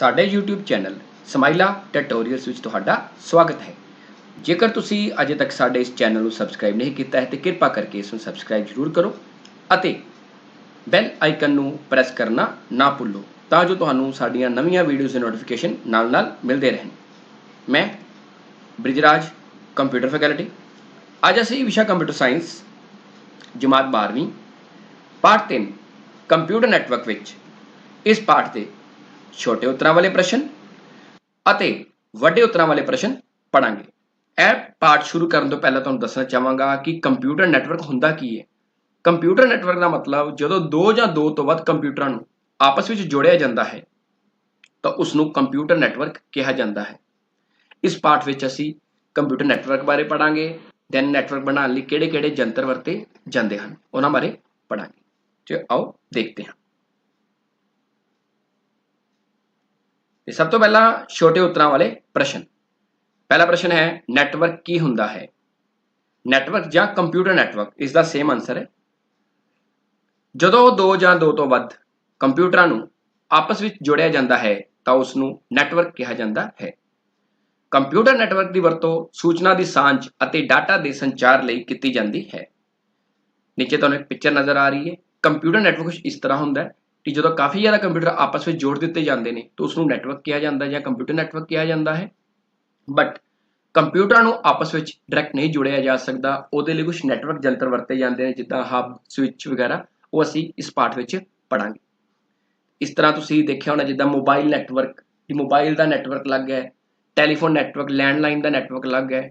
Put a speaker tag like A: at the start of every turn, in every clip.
A: ਸਾਡੇ YouTube channel ਸਮਾਈਲਾ tutorials ਵਿੱਚ ਤੁਹਾਡਾ ਸਵਾਗਤ ਹੈ। ਜੇਕਰ ਤੁਸੀਂ ਅਜੇ ਤੱਕ ਸਾਡੇ ਇਸ ਚੈਨਲ ਨੂੰ ਸਬਸਕ੍ਰਾਈਬ ਨਹੀਂ ਕੀਤਾ ਹੈ, ਤੇ ਕਿਰਪਾ ਕਰਕੇ ਇਸ ਨੂੰ ਸਬਸਕ੍ਰਾਈਬ ਜ਼ਰੂਰ ਕਰੋ ਅਤੇ ਬੈਲ ਆਈਕਨ ਨੂੰ ਪ੍ਰੈਸ ਕਰਨਾ ਨਾ ਭੁੱਲੋ ਤਾਂ ਜੋ ਤੁਹਾਨੂੰ ਸਾਡੀਆਂ ਨਵੀਆਂ ਵੀਡੀਓਜ਼ ਦੇ ਨੋਟੀਫਿਕੇਸ਼ਨ ਨਾਲ-ਨਾਲ ਮਿਲਦੇ ਰਹਿਣ। ਮੈਂ ਬ੍ਰਿਜਰਾਜ, ਕੰਪਿਊਟਰ ਫੈਕਲਟੀ। ਅੱਜ ਅਸੀਂ ਵਿਸ਼ਾ ਕੰਪਿਊਟਰ ਸਾਇੰਸ, ਜਮਾਤ 12ਵੀਂ ਪਾਠ 3 ਕੰਪਿਊਟਰ ਨੈਟਵਰਕ ਵਿੱਚ ਇਸ ਪਾਠ ਦੇ ਛੋਟੇ ਉੱਤਰਾਂ ਵਾਲੇ ਪ੍ਰਸ਼ਨ ਅਤੇ ਵੱਡੇ ਉੱਤਰਾਂ ਵਾਲੇ ਪ੍ਰਸ਼ਨ ਪੜਾਂਗੇ ਇਹ ਪਾਠ ਸ਼ੁਰੂ ਕਰਨ ਤੋਂ ਪਹਿਲਾਂ ਤੁਹਾਨੂੰ ਦੱਸਣਾ ਚਾਹਾਂਗਾ ਕਿ ਕੰਪਿਊਟਰ ਨੈਟਵਰਕ ਹੁੰਦਾ ਕੀ ਹੈ ਕੰਪਿਊਟਰ ਨੈਟਵਰਕ ਦਾ ਮਤਲਬ ਜਦੋਂ ਦੋ ਜਾਂ ਦੋ ਤੋਂ ਵੱਧ ਕੰਪਿਊਟਰਾਂ ਨੂੰ ਆਪਸ ਵਿੱਚ ਜੋੜਿਆ ਜਾਂਦਾ ਹੈ, ਤਾਂ ਉਸ ਨੂੰ ਕੰਪਿਊਟਰ ਨੈਟਵਰਕ ਕਿਹਾ ਜਾਂਦਾ ਹੈ। ਇਸ ਪਾਠ ਵਿੱਚ ਅਸੀਂ ਕੰਪਿਊਟਰ ਨੈਟਵਰਕ ਬਾਰੇ ਪੜਾਂਗੇ ਦੈਨ ਨੈਟਵਰਕ ਬਣਾਉਣ ਲਈ ਕਿਹੜੇ-ਕਿਹੜੇ ਜੰਤਰ ਵਰਤੇ ਜਾਂਦੇ ਹਨ, ਉਹਨਾਂ ਬਾਰੇ ਪੜਾਂਗੇ ਤੇ ਆਓ ਦੇਖਦੇ ਹਾਂ। ਤੇ ਸਭ ਤੋਂ ਪਹਿਲਾਂ ਛੋਟੇ ਉੱਤਰਾਂ ਵਾਲੇ ਪ੍ਰਸ਼ਨ। ਪਹਿਲਾ ਪ੍ਰਸ਼ਨ ਹੈ ਨੈਟਵਰਕ ਕੀ ਹੁੰਦਾ ਹੈ? ਨੈਟਵਰਕ ਜਾਂ ਕੰਪਿਊਟਰ ਨੈਟਵਰਕ ਇਸ ਦਾ ਸੇਮ ਆਨਸਰ ਹੈ। ਜਦੋਂ ਦੋ ਜਾਂ ਦੋ ਤੋਂ ਵੱਧ ਕੰਪਿਊਟਰਾਂ ਨੂੰ ਆਪਸ ਵਿੱਚ ਜੋੜਿਆ ਜਾਂਦਾ ਹੈ, ਤਾਂ ਉਸ ਨੂੰ ਨੈਟਵਰਕ ਕਿਹਾ ਜਾਂਦਾ ਹੈ। ਕੰਪਿਊਟਰ ਨੈਟਵਰਕ ਦੀ ਵਰਤੋਂ ਸੂਚਨਾ ਦੀ ਸਾਂਝ ਅਤੇ ਡਾਟਾ ਦੇ ਸੰਚਾਰ ਲਈ ਕੀਤੀ ਜਾਂਦੀ ਹੈ। ਨੀਚੇ ਤੁਹਾਨੂੰ ਇੱਕ ਪਿਕਚਰ ਨਜ਼ਰ ਆ ਰਹੀ ਹੈ। ਕੰਪਿਊਟਰ ਨੈਟਵਰਕ ਕੁਝ ਇਸ ਤਰ੍ਹਾਂ ਹੁੰਦਾ ਹੈ। ਕਿ ਜਦੋਂ ਕਾਫੀ ਜ਼ਿਆਦਾ ਕੰਪਿਊਟਰ ਆਪਸ ਵਿੱਚ ਜੋੜ ਦਿੱਤੇ ਜਾਂਦੇ ਨੇ, ਤਾਂ ਉਸ ਨੂੰ ਨੈਟਵਰਕ ਕਿਹਾ ਜਾਂਦਾ ਹੈ ਜਾਂ ਕੰਪਿਊਟਰ ਨੈਟਵਰਕ ਕਿਹਾ ਜਾਂਦਾ ਹੈ। ਬਟ ਕੰਪਿਊਟਰਾਂ ਨੂੰ ਆਪਸ ਵਿੱਚ ਡਾਇਰੈਕਟ ਨਹੀਂ ਜੋੜਿਆ ਜਾ ਸਕਦਾ, ਉਹਦੇ ਲਈ ਕੁਝ ਨੈਟਵਰਕ ਜੰਤਰ ਵਰਤੇ ਜਾਂਦੇ ਨੇ, ਜਿੱਦਾਂ ਹਬ ਸਵਿਚ ਵਗੈਰਾ, ਉਹ ਅਸੀਂ ਇਸ ਪਾਠ ਵਿੱਚ ਪੜਾਂਗੇ ਇਸ ਤਰ੍ਹਾਂ ਤੁਸੀਂ ਦੇਖਿਆ ਹੋਣਾ ਜਿੱਦਾਂ ਮੋਬਾਈਲ ਨੈਟਵਰਕ ਕਿ ਮੋਬਾਈਲ ਦਾ ਨੈਟਵਰਕ ਲੱਗ ਹੈ ਟੈਲੀਫੋਨ ਨੈਟਵਰਕ ਲੈਂਡਲਾਈਨ ਦਾ ਨੈਟਵਰਕ ਲੱਗ ਹੈ।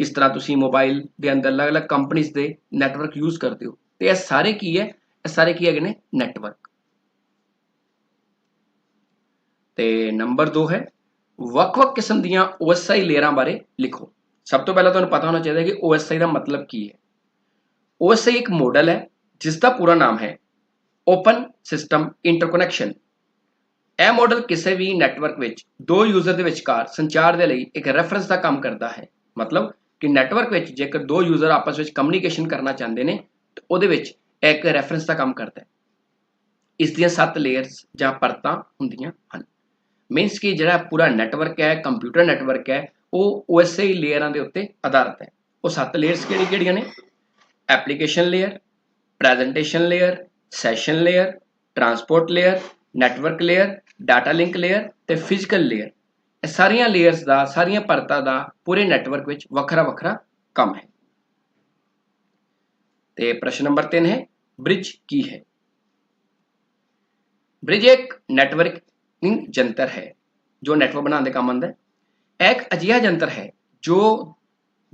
A: ਇਸ ਤਰ੍ਹਾਂ ਤੁਸੀਂ ਮੋਬਾਈਲ ਦੇ ਅੰਦਰ ਅਲੱਗ-ਅਲੱਗ ਕੰਪਨੀਆਂ ਦੇ ਨੈਟਵਰਕ ਯੂਜ਼ ਕਰਦੇ ਹੋ। ਤੇ ਇਹ ਸਾਰੇ ਕੀ ਹੈ? ਇਹ ਸਾਰੇ ਕੀ ਹੈਗੇ ਨੇ ਨੈਟਵਰਕ ਤੇ ਨੰਬਰ 2 ਹੈ, ਵੱਖ-ਵੱਖ ਕਿਸਮ ਦੀਆਂ OSI ਲੇਅਰਾਂ ਬਾਰੇ ਲਿਖੋ। ਸਭ ਤੋਂ ਪਹਿਲਾਂ ਤੁਹਾਨੂੰ ਪਤਾ ਹੋਣਾ ਚਾਹੀਦਾ ਕਿ OSI ਦਾ ਮਤਲਬ ਕੀ ਹੈ। OSI ਇੱਕ ਮਾਡਲ ਹੈ, ਜਿਸ ਦਾ ਪੂਰਾ ਨਾਮ ਹੈ ਓਪਨ ਸਿਸਟਮ ਇੰਟਰਕਨੈਕਸ਼ਨ ਇਹ ਮਾਡਲ ਕਿਸੇ ਵੀ ਨੈਟਵਰਕ ਵਿੱਚ, ਦੋ ਯੂਜ਼ਰ ਦੇ ਵਿਚਕਾਰ ਸੰਚਾਰ ਦੇ ਲਈ ਇੱਕ ਰੈਫਰੈਂਸ ਦਾ ਕੰਮ ਕਰਦਾ ਹੈ। ਮਤਲਬ ਕਿ ਨੈਟਵਰਕ ਵਿੱਚ ਜੇਕਰ ਦੋ ਯੂਜ਼ਰ ਆਪਸ ਵਿੱਚ ਕਮਿਊਨੀਕੇਸ਼ਨ ਕਰਨਾ ਚਾਹੁੰਦੇ ਨੇ, ਤਾਂ ਉਹਦੇ ਵਿੱਚ ਇੱਕ ਰੈਫਰੈਂਸ ਦਾ ਕੰਮ ਕਰਦਾ ਹੈ। ਇਸ ਦੀਆਂ ਸੱਤ ਲੇਅਰਸ ਜਾਂ ਪਰਤਾਂ ਹੁੰਦੀਆਂ ਹਨ। ਮੀਨਸ ਕਿ ਜਿਹੜਾ ਪੂਰਾ ਨੈਟਵਰਕ ਹੈ ਕੰਪਿਊਟਰ ਨੈਟਵਰਕ ਹੈ, ਉਹ OSI ਲੇਅਰਾਂ ਦੇ ਉੱਤੇ ਆਧਾਰਿਤ ਹੈ। ਉਹ ਸੱਤ ਲੇਅਰਸ ਕਿਹੜੀ ਕਿਹੜੀਆਂ ਨੇ? Application layer presentation layer session layer transport layer network layer data link layer ਤੇ ਫਿਜ਼ੀਕਲ ਲੇਅਰ ਇਹ ਸਾਰੀਆਂ ਲੇਅਰਸ ਦਾ, ਸਾਰੀਆਂ ਪਰਤਾਂ ਦਾ ਪੂਰੇ ਨੈਟਵਰਕ ਵਿੱਚ ਵੱਖਰਾ ਵੱਖਰਾ ਕੰਮ ਹੈ। ਤੇ ਪ੍ਰਸ਼ਨ ਨੰਬਰ 3 ਹੈ ਬ੍ਰਿਜ ਕੀ ਹੈ? ਬ੍ਰਿਜ ਇੱਕ ਨੈਟਵਰਕ ਨੈਟਵਰਕਿੰਗ ਜੰਤਰ ਹੈ, ਜੋ ਨੈਟਵਰਕ ਬਣਾਉਣ ਦੇ ਕੰਮ ਆਉਂਦਾ ਹੈ। ਇੱਕ ਅਜਿਹਾ ਜੰਤਰ ਹੈ, ਜੋ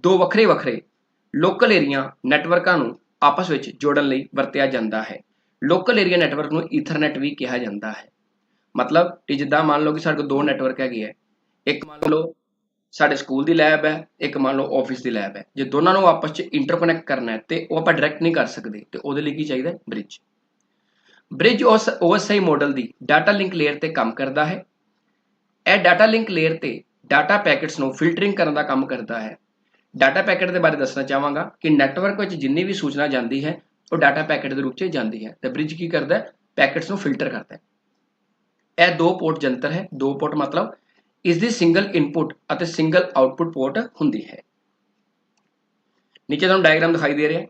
A: ਦੋ ਵੱਖਰੇ ਵੱਖਰੇ ਲੋਕਲ ਏਰੀਆ ਨੈਟਵਰਕਾਂ ਨੂੰ ਆਪਸ ਵਿੱਚ ਜੋੜਨ ਲਈ ਵਰਤਿਆ ਜਾਂਦਾ ਹੈ। ਲੋਕਲ ਏਰੀਆ ਨੈਟਵਰਕ ਨੂੰ ਈਥਰਨੈਟ ਵੀ ਕਿਹਾ ਜਾਂਦਾ ਹੈ। ਮਤਲਬ ਕਿ ਜਿੱਦਾਂ ਮੰਨ ਲਓ ਕਿ ਸਾਡੇ ਕੋਲ ਦੋ ਨੈਟਵਰਕ ਹੈਗੇ ਹੈ, ਇੱਕ ਮੰਨ ਲਓ ਸਾਡੇ ਸਕੂਲ ਦੀ ਲੈਬ ਹੈ, ਇੱਕ ਮੰਨ ਲਓ ਆਫਿਸ ਦੀ ਲੈਬ ਹੈ। ਜੇ ਦੋਨਾਂ ਨੂੰ ਆਪਸ ਵਿੱਚ ਇੰਟਰਕਨੈਕਟ ਕਰਨਾ ਹੈ, ਤੇ ਉਹ ਆਪਾਂ ਡਾਇਰੈਕਟ ਨਹੀਂ ਕਰ ਸਕਦੇ, ਤੇ ਉਹਦੇ ਲਈ ਕੀ ਚਾਹੀਦਾ ਬ੍ਰਿਜ ਬ੍ਰਿਜ ਉਸ OSI ਮਾਡਲ ਦੀ ਡਾਟਾ ਲਿੰਕ ਲੇਅਰ ਤੇ ਕੰਮ ਕਰਦਾ ਹੈ। ਇਹ ਡਾਟਾ ਲਿੰਕ ਲੇਅਰ ਤੇ ਡਾਟਾ ਪੈਕੇਟਸ ਨੂੰ ਫਿਲਟਰਿੰਗ ਕਰਨ ਦਾ ਕੰਮ ਕਰਦਾ ਹੈ। ਡਾਟਾ ਪੈਕੇਟ ਦੇ ਬਾਰੇ ਦੱਸਣਾ ਚਾਹਾਂਗਾ ਕਿ ਨੈਟਵਰਕ ਵਿੱਚ ਜਿੰਨੀ ਵੀ ਸੂਚਨਾ ਜਾਂਦੀ ਹੈ, ਉਹ ਡਾਟਾ ਪੈਕੇਟ ਦੇ ਰੂਪ 'ਚ ਜਾਂਦੀ ਹੈ ਤੇ ਬ੍ਰਿਜ ਕੀ ਕਰਦਾ ਹੈ? ਪੈਕੇਟਸ ਨੂੰ ਫਿਲਟਰ ਕਰਦਾ ਹੈ। ਇਹ ਦੋ ਪੋਰਟ ਜੰਤਰ ਹੈ। ਦੋ ਪੋਰਟ ਮਤਲਬ ਇਸ ਦੀ ਸਿੰਗਲ ਇਨਪੁਟ ਅਤੇ ਸਿੰਗਲ ਆਉਟਪੁੱਟ ਪੋਰਟ ਹੁੰਦੀ ਹੈ। ਨੀਚੇ ਤੁਹਾਨੂੰ ਡਾਇਗਰਾਮ ਦਿਖਾਈ ਦੇ ਰਿਹਾ।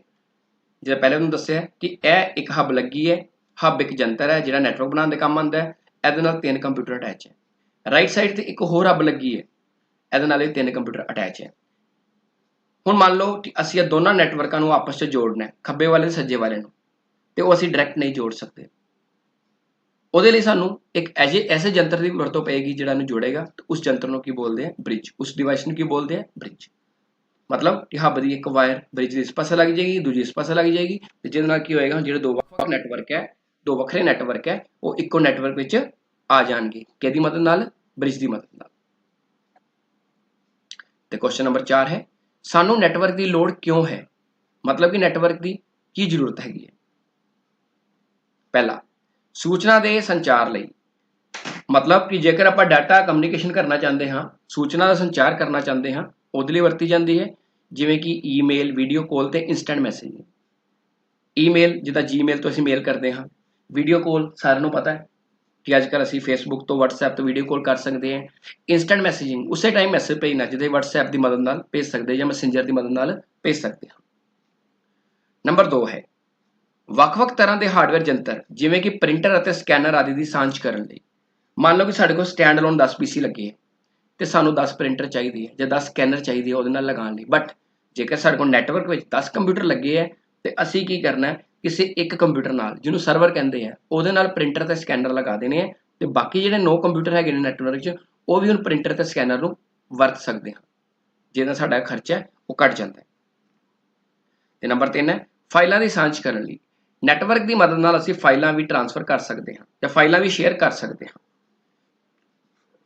A: ਜਿਹੜਾ ਪਹਿਲੇ ਤੁਹਾਨੂੰ ਦੱਸਿਆ ਕਿ ਇਹ ਇੱਕ ਹੱਬ ਲੱਗੀ ਹੈ। ਹੱਬ ਇੱਕ ਜੰਤਰ ਹੈ ਜਿਹੜਾ ਨੈਟਵਰਕ ਬਣਾਉਣ ਦੇ ਕੰਮ ਆਉਂਦਾ ਹੈ, ਇਹਦੇ ਨਾਲ ਤਿੰਨ ਕੰਪਿਊਟਰ ਅਟੈਚ ਹੈ। ਰਾਈਟ ਸਾਈਡ ਤੇ ਇੱਕ ਹੋਰ ਹੱਬ ਲੱਗੀ ਹੈ, ਇਹਦੇ ਨਾਲ ਇਹ ਤਿੰਨ ਕੰਪਿਊਟਰ ਅਟੈਚ ਹੈ। ਹੁਣ ਮੰਨ ਲਓ ਕਿ ਅਸੀਂ ਇਹ ਦੋਨਾਂ ਨੈਟਵਰਕਾਂ ਨੂੰ ਆਪਸ ਵਿੱਚ ਜੋੜਨਾ ਹੈ, ਖੱਬੇ ਵਾਲੇ ਤੇ ਸੱਜੇ ਵਾਲੇ ਨੂੰ, ਤੇ ਉਹ ਅਸੀਂ ਡਾਇਰੈਕਟ ਨਹੀਂ ਜੋੜ ਸਕਦੇ। ਉਹਦੇ ਲਈ ਸਾਨੂੰ ਇੱਕ ਐਜੇ ਐਸੇ ਜੰਤਰ ਦੀ ਵਰਤੋਂ ਪਏਗੀ ਜਿਹੜਾ ਨੂੰ ਜੋੜੇਗਾ, ਤੇ ਉਸ ਜੰਤਰ ਨੂੰ ਕੀ ਬੋਲਦੇ ਆ ਬ੍ਰਿਜ ਉਸ ਡਿਵਾਈਸ ਨੂੰ ਕੀ ਬੋਲਦੇ ਆ ਬ੍ਰਿਜ ਮਤਲਬ ਕਿ ਹੱਬ ਦੀ ਇੱਕ ਵਾਇਰ ਬ੍ਰਿਜ ਦੇ ਇਸ ਪਾਸੇ ਲੱਗ ਜਾਏਗੀ, ਦੂਜੀ ਇਸ ਪਾਸੇ ਲੱਗ ਜਾਏਗੀ, ਤੇ ਜਿਹਦੇ ਨਾਲ ਕੀ ਹੋਏਗਾ ਜਿਹੜਾ ਦੋ ਵੱਖ ਨੈਟਵਰਕ ਹੈ ਦੋ ਵੱਖਰੇ ਨੈਟਵਰਕ ਹੈ, ਉਹ ਇੱਕੋ ਨੈਟਵਰਕ ਵਿੱਚ ਆ ਜਾਣਗੇ। ਕਿਹਦੀ ਮਦਦ ਨਾਲ? ਬ੍ਰਿਜ ਦੀ ਮਦਦ ਨਾਲ। ਤੇ ਕੁਐਸਚਨ ਨੰਬਰ 4 ਹੈ, ਸਾਨੂੰ ਨੈਟਵਰਕ ਦੀ ਲੋੜ ਕਿਉਂ ਹੈ? ਮਤਲਬ ਕਿ ਨੈਟਵਰਕ ਦੀ ਕੀ ਜ਼ਰੂਰਤ ਹੈਗੀ ਹੈ? ਪਹਿਲਾ, ਸੂਚਨਾ ਦੇ ਸੰਚਾਰ ਲਈ। ਮਤਲਬ ਕਿ ਜੇਕਰ ਆਪਾਂ ਡਾਟਾ ਕਮਿਊਨੀਕੇਸ਼ਨ ਕਰਨਾ ਚਾਹੁੰਦੇ ਹਾਂ, ਸੂਚਨਾ ਦਾ ਸੰਚਾਰ ਕਰਨਾ ਚਾਹੁੰਦੇ ਹਾਂ, ਉਹਦੇ ਲਈ ਵਰਤੀ ਜਾਂਦੀ ਹੈ, ਜਿਵੇਂ ਕਿ ਈਮੇਲ ਵੀਡੀਓ ਕਾਲ ਤੇ ਇਨਸਟੈਂਟ ਮੈਸੇਜ ਈਮੇਲ ਜਿੱਦਾਂ ਜੀਮੇਲ ਤੋਂ ਅਸੀਂ ਮੇਲ ਕਰਦੇ ਹਾਂ ਵੀਡੀਓ ਕਾਲ ਸਾਰਿਆਂ ਨੂੰ ਪਤਾ ਹੈ ਕਿ ਅੱਜ ਕੱਲ੍ਹ ਅਸੀਂ ਫੇਸਬੁੱਕ ਤੋਂ WhatsApp ਤੋਂ ਵੀਡੀਓ ਕਾਲ ਕਰ ਸਕਦੇ ਹਾਂ ਇਨਸਟੈਂਟ ਮੈਸੇਜਿੰਗ ਉਸੇ ਟਾਈਮ ਮੈਸੇਜ ਭੇਜਣਾ, ਜਿਹਦੇ WhatsApp ਦੀ ਮਦਦ ਨਾਲ ਭੇਜ ਸਕਦੇ ਜਾਂ ਮੈਸੇਂਜਰ ਦੀ ਮਦਦ ਨਾਲ ਭੇਜ ਸਕਦੇ ਹਾਂ। ਨੰਬਰ 2 ਹੈ, ਵੱਖ-ਵੱਖ ਤਰ੍ਹਾਂ ਦੇ ਹਾਰਡਵੇਅਰ ਜੰਤਰ, ਜਿਵੇਂ ਕਿ ਪ੍ਰਿੰਟਰ ਅਤੇ ਸਕੈਨਰ ਆਦਿ ਦੀ ਸਾਂਝ ਕਰਨ ਲਈ। ਮੰਨ ਲਓ ਕਿ ਸਾਡੇ ਕੋਲ ਸਟੈਂਡ ਅਲੋਨ 10 ਪੀਸੀ ਲੱਗੇ ਹੈ ਤੇ ਸਾਨੂੰ 10 ਪ੍ਰਿੰਟਰ ਚਾਹੀਦੇ ਹੈ ਜਾਂ 10 ਸਕੈਨਰ ਚਾਹੀਦੀ ਹੈ ਉਹਦੇ ਨਾਲ ਲਗਾਉਣ ਲਈ। ਬਟ ਜੇਕਰ ਸਾਡੇ ਕੋਲ ਨੈਟਵਰਕ ਵਿੱਚ 10 ਕੰਪਿਊਟਰ ਲੱਗੇ ਹੈ ਤੇ ਅਸੀਂ ਕੀ ਕਰਨਾ ਹੈ ਕਿਸੇ ਇੱਕ ਕੰਪਿਊਟਰ ਨਾਲ, ਜਿਹਨੂੰ ਸਰਵਰ ਕਹਿੰਦੇ ਆ, ਉਹਦੇ ਨਾਲ ਪ੍ਰਿੰਟਰ ਤੇ ਸਕੈਨਰ ਲਗਾ ਦੇਣੇ ਆ ਤੇ ਬਾਕੀ ਜਿਹੜੇ ਨੋ ਕੰਪਿਊਟਰ ਹੈਗੇ ਨੇ ਨੈਟਵਰਕ 'ਚ, ਉਹ ਵੀ ਹੁਣ ਪ੍ਰਿੰਟਰ ਤੇ ਸਕੈਨਰ ਨੂੰ ਵਰਤ ਸਕਦੇ ਹਾਂ। ਜਿਹਦਾ ਸਾਡਾ ਖਰਚਾ ਉਹ ਘਟ ਜਾਂਦਾ ਹੈ। ਤੇ ਨੰਬਰ 3 ਹੈ, ਫਾਈਲਾਂ ਦੀ ਸਾਂਝ ਕਰਨ ਲਈ। ਨੈਟਵਰਕ ਦੀ ਮਦਦ ਨਾਲ ਅਸੀਂ ਫਾਈਲਾਂ ਵੀ ਟ੍ਰਾਂਸਫਰ ਕਰ ਸਕਦੇ ਹਾਂ ਜਾਂ ਫਾਈਲਾਂ ਵੀ ਸ਼ੇਅਰ ਕਰ ਸਕਦੇ ਹਾਂ।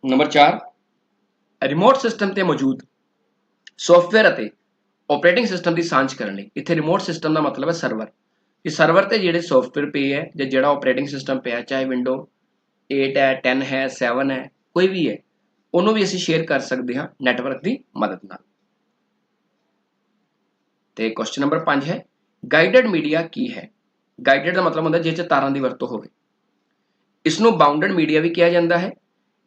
A: ਨੰਬਰ 4 ਰਿਮੋਟ ਸਿਸਟਮ ਤੇ ਮੌਜੂਦ ਸੌਫਟਵੇਅਰ ਅਤੇ ਆਪਰੇਟਿੰਗ ਸਿਸਟਮ ਦੀ ਸਾਂਝ ਕਰਨ ਲਈ। ਇੱਥੇ ਰਿਮੋਟ ਸਿਸਟਮ ਦਾ ਮਤਲਬ ਹੈ ਸਰਵਰ ਕਿ ਸਰਵਰ ਤੇ ਜਿਹੜੇ ਸੌਫਟਵੇਅਰ ਪਏ ਹੈ ਜਾਂ ਜਿਹੜਾ ਆਪਰੇਟਿੰਗ ਸਿਸਟਮ ਪਿਆ, ਚਾਹੇ ਵਿੰਡੋ 8 ਹੈ 10 ਹੈ 7 ਹੈ, ਕੋਈ ਵੀ ਹੈ, ਉਹਨੂੰ ਵੀ ਅਸੀਂ ਸ਼ੇਅਰ ਕਰ ਸਕਦੇ ਹਾਂ ਨੈਟਵਰਕ ਦੀ ਮਦਦ ਨਾਲ। ਤੇ ਕੁਐਸਚਨ ਨੰਬਰ 5 ਹੈ ਗਾਈਡਡ ਮੀਡੀਆ ਕੀ ਹੈ? ਗਾਈਡਡ ਦਾ ਮਤਲਬ ਹੁੰਦਾ ਜਿਸ 'ਚ ਤਾਰਾਂ ਦੀ ਵਰਤੋਂ ਹੋਵੇ। ਇਸ ਨੂੰ ਬਾਉਂਡਡ ਮੀਡੀਆ ਵੀ ਕਿਹਾ ਜਾਂਦਾ ਹੈ।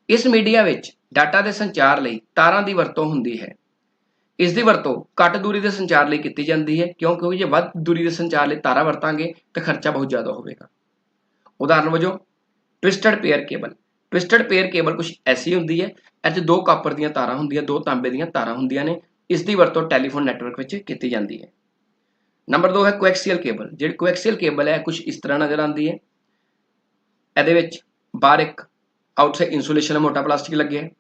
A: ਇਸ ਮੀਡੀਆ ਵਿੱਚ ਡਾਟਾ ਦੇ ਸੰਚਾਰ ਲਈ ਤਾਰਾਂ ਦੀ ਵਰਤੋਂ ਹੁੰਦੀ ਹੈ। ਇਸ ਦੀ ਵਰਤੋਂ ਘੱਟ ਦੂਰੀ ਦੇ ਸੰਚਾਰ ਲਈ ਕੀਤੀ ਜਾਂਦੀ ਹੈ ਕਿਉਂਕਿ ਜੇ ਵੱਧ ਦੂਰੀ ਦੇ ਸੰਚਾਰ ਲਈ ਤਾਰਾਂ ਵਰਤਾਂਗੇ, ਤਾਂ ਖਰਚਾ ਬਹੁਤ ਜ਼ਿਆਦਾ ਹੋਵੇਗਾ। ਉਦਾਹਰਨ ਵਜੋਂ twisted pair cable twisted pair cable ਕੁਝ ਐਸੀ ਹੁੰਦੀ ਹੈ, ਇਹ 'ਚ ਦੋ ਕਾਪਰ ਦੀਆਂ ਤਾਰਾਂ ਹੁੰਦੀਆਂ, ਦੋ ਤਾਂਬੇ ਦੀਆਂ ਤਾਰਾਂ ਹੁੰਦੀਆਂ ਨੇ, ਇਸ ਦੀ ਵਰਤੋਂ ਟੈਲੀਫੋਨ ਨੈਟਵਰਕ ਵਿੱਚ ਕੀਤੀ ਜਾਂਦੀ ਹੈ। ਨੰਬਰ 2 ਹੈ ਕੋਐਕਸੀਅਲ ਕੇਬਲ ਜਿਹੜੀ ਕੋਐਕਸੀਅਲ ਕੇਬਲ ਹੈ ਕੁਝ ਇਸ ਤਰ੍ਹਾਂ ਨਜ਼ਰ ਆਉਂਦੀ ਹੈ। ਇਹਦੇ ਵਿੱਚ ਬਾਹਰ ਇੱਕ ਆਊਟਸਾਈਡ ਇਨਸੂਲੇਸ਼ਨ ਮੋਟਾ ਪਲਾਸਟਿਕ ਲੱਗਿਆ ਹੈ।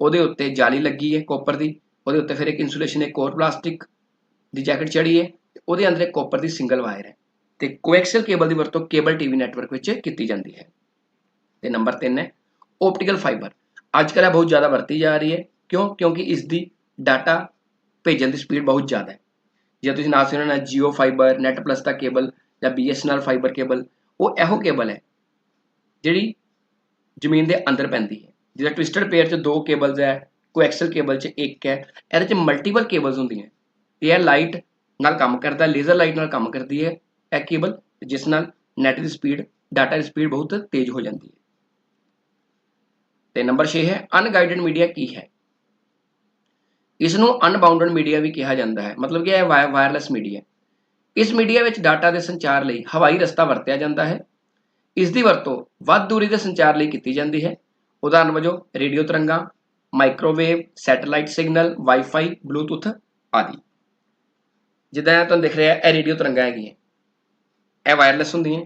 A: ਉਹਦੇ ਉੱਤੇ ਜਾਲੀ ਲੱਗੀ ਹੈ ਕਾਪਰ ਦੀ। ਉਹਦੇ ਉੱਤੇ ਫਿਰ ਇੱਕ ਇਨਸੂਲੇਸ਼ਨ ਇੱਕ ਹੋਰ ਪਲਾਸਟਿਕ ਦੀ ਜੈਕਟ ਚੜੀ ਹੈ ਉਹਦੇ ਅੰਦਰ ਇੱਕ ਕਾਪਰ ਦੀ ਸਿੰਗਲ ਵਾਇਰ ਹੈ ਤੇ ਕੋਐਕਸਲ ਕੇਬਲ ਦੀ ਵਰਤੋਂ ਕੇਬਲ ਟੀਵੀ ਨੈਟਵਰਕ ਵਿੱਚ ਕੀਤੀ ਜਾਂਦੀ ਹੈ। ਤੇ ਨੰਬਰ 3 ਹੈ ਆਪਟੀਕਲ ਫਾਈਬਰ ਅੱਜ ਕੱਲ੍ਹ ਇਹ ਬਹੁਤ ਜ਼ਿਆਦਾ ਵਰਤੀ ਜਾ ਰਹੀ ਹੈ। ਕਿਉਂ? ਕਿਉਂਕਿ ਇਸ ਦੀ ਡਾਟਾ ਭੇਜਣ ਦੀ ਸਪੀਡ ਬਹੁਤ ਜ਼ਿਆਦਾ ਹੈ। ਜੇ ਤੁਸੀਂ ਨਾ ਸੁਣਿਆ ਜੀਓ ਫਾਈਬਰ ਨੈਟ ਪਲੱਸ ਦਾ ਕੇਬਲ ਜਾਂ BSNL ਫਾਈਬਰ ਕੇਬਲ ਉਹ ਇਹੋ ਕੇਬਲ ਹੈ ਜਿਹੜੀ ਜ਼ਮੀਨ ਦੇ ਅੰਦਰ ਪੈਂਦੀ ਹੈ। ਜਿਹਦਾ ਟਵਿਸਟਡ ਪੇਅਰ 'ਚ ਦੋ ਕੇਬਲਸ ਹੈ ਕੋਐਕਸਲ ਕੇਬਲ 'ਚ ਇੱਕ ਹੈ, ਇਹਦੇ 'ਚ ਮਲਟੀਪਲ ਕੇਬਲਸ ਹੁੰਦੀਆਂ ਤੇ ਇਹ ਲਾਈਟ ਨਾਲ ਕੰਮ ਕਰਦਾ ਲੇਜ਼ਰ ਲਾਈਟ ਨਾਲ ਕੰਮ ਕਰਦੀ ਹੈ। ਇਹ ਕੇਬਲ ਜਿਸ ਨਾਲ ਨੈਟ ਦੀ ਸਪੀਡ ਡਾਟਾ ਦੀ ਸਪੀਡ ਬਹੁਤ ਤੇਜ਼ ਹੋ ਜਾਂਦੀ ਹੈ। ਤੇ ਨੰਬਰ 6 ਹੈ ਅਨਗਾਈਡਡ ਮੀਡੀਆ ਕੀ ਹੈ? ਇਸ ਨੂੰ ਅਨਬਾਉਂਡਡ ਮੀਡੀਆ ਵੀ ਕਿਹਾ ਜਾਂਦਾ ਹੈ। ਮਤਲਬ ਕਿ ਇਹ ਵਾਇਰਲੈਸ ਮੀਡੀਆ ਇਸ ਮੀਡੀਆ ਵਿੱਚ ਡਾਟਾ ਦੇ ਸੰਚਾਰ ਲਈ ਹਵਾਈ ਰਸਤਾ ਵਰਤਿਆ ਜਾਂਦਾ ਹੈ। ਇਸ ਦੀ ਵਰਤੋਂ ਵੱਧ ਦੂਰੀ ਦੇ ਸੰਚਾਰ ਲਈ ਕੀਤੀ ਜਾਂਦੀ ਹੈ। ਉਦਾਹਰਨ ਵਜੋਂ, ਰੇਡੀਓ ਤਰੰਗਾਂ microwave satellite signal wifi Bluetooth ਆਦਿ। ਜਿੱਦਾਂ ਤੁਹਾਨੂੰ ਦਿਖ ਰਿਹਾ, ਇਹ ਰੇਡੀਓ ਤਰੰਗਾਂ ਹੈਗੀਆਂ। ਇਹ ਵਾਇਰਲੈਸ ਹੁੰਦੀਆਂ।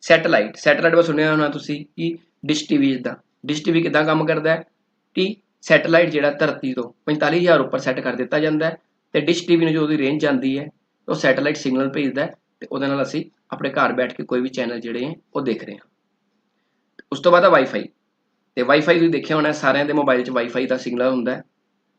A: ਸੈਟੇਲਾਈਟ ਸੈਟੇਲਾਈਟ ਬਸ ਸੁਣਿਆ ਹੋਣਾ ਤੁਸੀਂ ਕਿ ਡਿਸ਼ ਟੀਵੀ ਜਿੱਦਾਂ। ਡਿਸ਼ ਟੀਵੀ ਕਿਦਾਂ ਕੰਮ ਕਰਦਾ ਹੈ? ਕਿ ਸੈਟੇਲਾਈਟ ਜਿਹੜਾ ਧਰਤੀ ਤੋਂ 45000 ਉੱਪਰ ਸੈੱਟ ਕਰ ਦਿੱਤਾ ਜਾਂਦਾ ਹੈ ਤੇ ਡਿਸ਼ ਟੀਵੀ ਨੂੰ ਜੋ ਉਹਦੀ ਰੇਂਜ ਜਾਂਦੀ ਹੈ, ਉਹ ਸੈਟੇਲਾਈਟ ਸਿਗਨਲ ਭੇਜਦਾ ਹੈ ਤੇ ਉਹਦੇ ਨਾਲ ਅਸੀਂ ਆਪਣੇ ਘਰ ਬੈਠ ਕੇ ਕੋਈ ਵੀ ਚੈਨਲ ਜਿਹੜੇ ਹੈ, ਉਹ ਦੇਖ ਰਹੇ ਹਾਂ। ਉਸ ਤੋਂ ਬਾਅਦ ਆ ਵਾਈਫਾਈ ਤੇ ਵਾਈਫਾਈ ਤੁਸੀਂ ਦੇਖਿਆ ਹੋਣਾ, ਸਾਰਿਆਂ ਦੇ ਮੋਬਾਈਲ 'ਚ ਵਾਈਫਾਈ ਦਾ ਸਿਗਨਲ ਹੁੰਦਾ ਹੈ।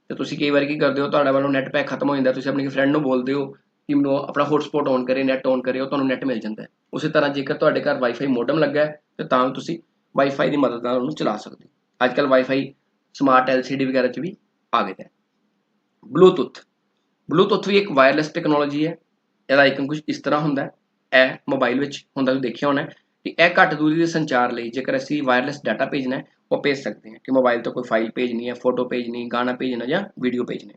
A: ਤੇ ਤੁਸੀਂ ਕਈ ਵਾਰ ਕੀ ਕਰਦੇ ਹੋ, ਤੁਹਾਡਾ ਵੱਲੋਂ ਨੈਟ ਪੈਕ ਖਤਮ ਹੋ ਜਾਂਦਾ, ਤੁਸੀਂ ਆਪਣੀ ਫਰੈਂਡ ਨੂੰ ਬੋਲਦੇ ਹੋ ਕਿ ਮੈਨੂੰ ਆਪਣਾ ਹੌਟਸਪੌਟ ਔਨ ਕਰੇ ਨੈਟ ਔਨ ਕਰੇ, ਉਹ ਤੁਹਾਨੂੰ ਨੈਟ ਮਿਲ ਜਾਂਦਾ ਹੈ। ਉਸੇ ਤਰ੍ਹਾਂ ਜੇਕਰ ਤੁਹਾਡੇ ਘਰ ਵਾਈਫਾਈ ਮੋਡਮ ਲੱਗਾ ਹੈ, ਤੇ ਤਾਂ ਤੁਸੀਂ ਵਾਈਫਾਈ ਦੀ ਮਦਦ ਨਾਲ ਉਹਨੂੰ ਚਲਾ ਸਕਦੇ ਹੋ। ਅੱਜ ਕੱਲ ਵਾਈਫਾਈ ਸਮਾਰਟ LCD ਵਗੈਰਾ 'ਚ ਵੀ ਆ ਗਿਆ ਹੈ ਬਲੂਟੁੱਥ ਬਲੂਟੁੱਥ ਵੀ ਇੱਕ ਵਾਇਰਲੈਸ ਟੈਕਨੋਲੋਜੀ ਹੈ। ਇਹਦਾ ਆਈਕਨ ਕੁਝ ਇਸ ਤਰ੍ਹਾਂ ਹੁੰਦਾ ਹੈ, ਇਹ ਮੋਬਾਈਲ ਵਿੱਚ ਹੁੰਦਾ ਤੁਸੀਂ ਦੇਖਿਆ ਹੋਣਾ ਕਿ ਇਹ ਘੱਟ ਦੂਰੀ ਦੇ ਸੰਚਾਰ ਲਈ ਜੇਕਰ ਅਸੀਂ ਵਾਇਰਲੈਸ ਡਾਟਾ ਭੇਜਣਾ ਹੈ ਉਹ ਭੇਜ ਸਕਦੇ ਹਾਂ, ਕਿ ਮੋਬਾਈਲ ਤੋਂ ਕੋਈ ਫਾਈਲ ਭੇਜਣੀ ਹੈ ਫੋਟੋ ਭੇਜਣੀ, ਗਾਣਾ ਭੇਜਣਾ ਜਾਂ ਵੀਡੀਓ ਭੇਜਣੀ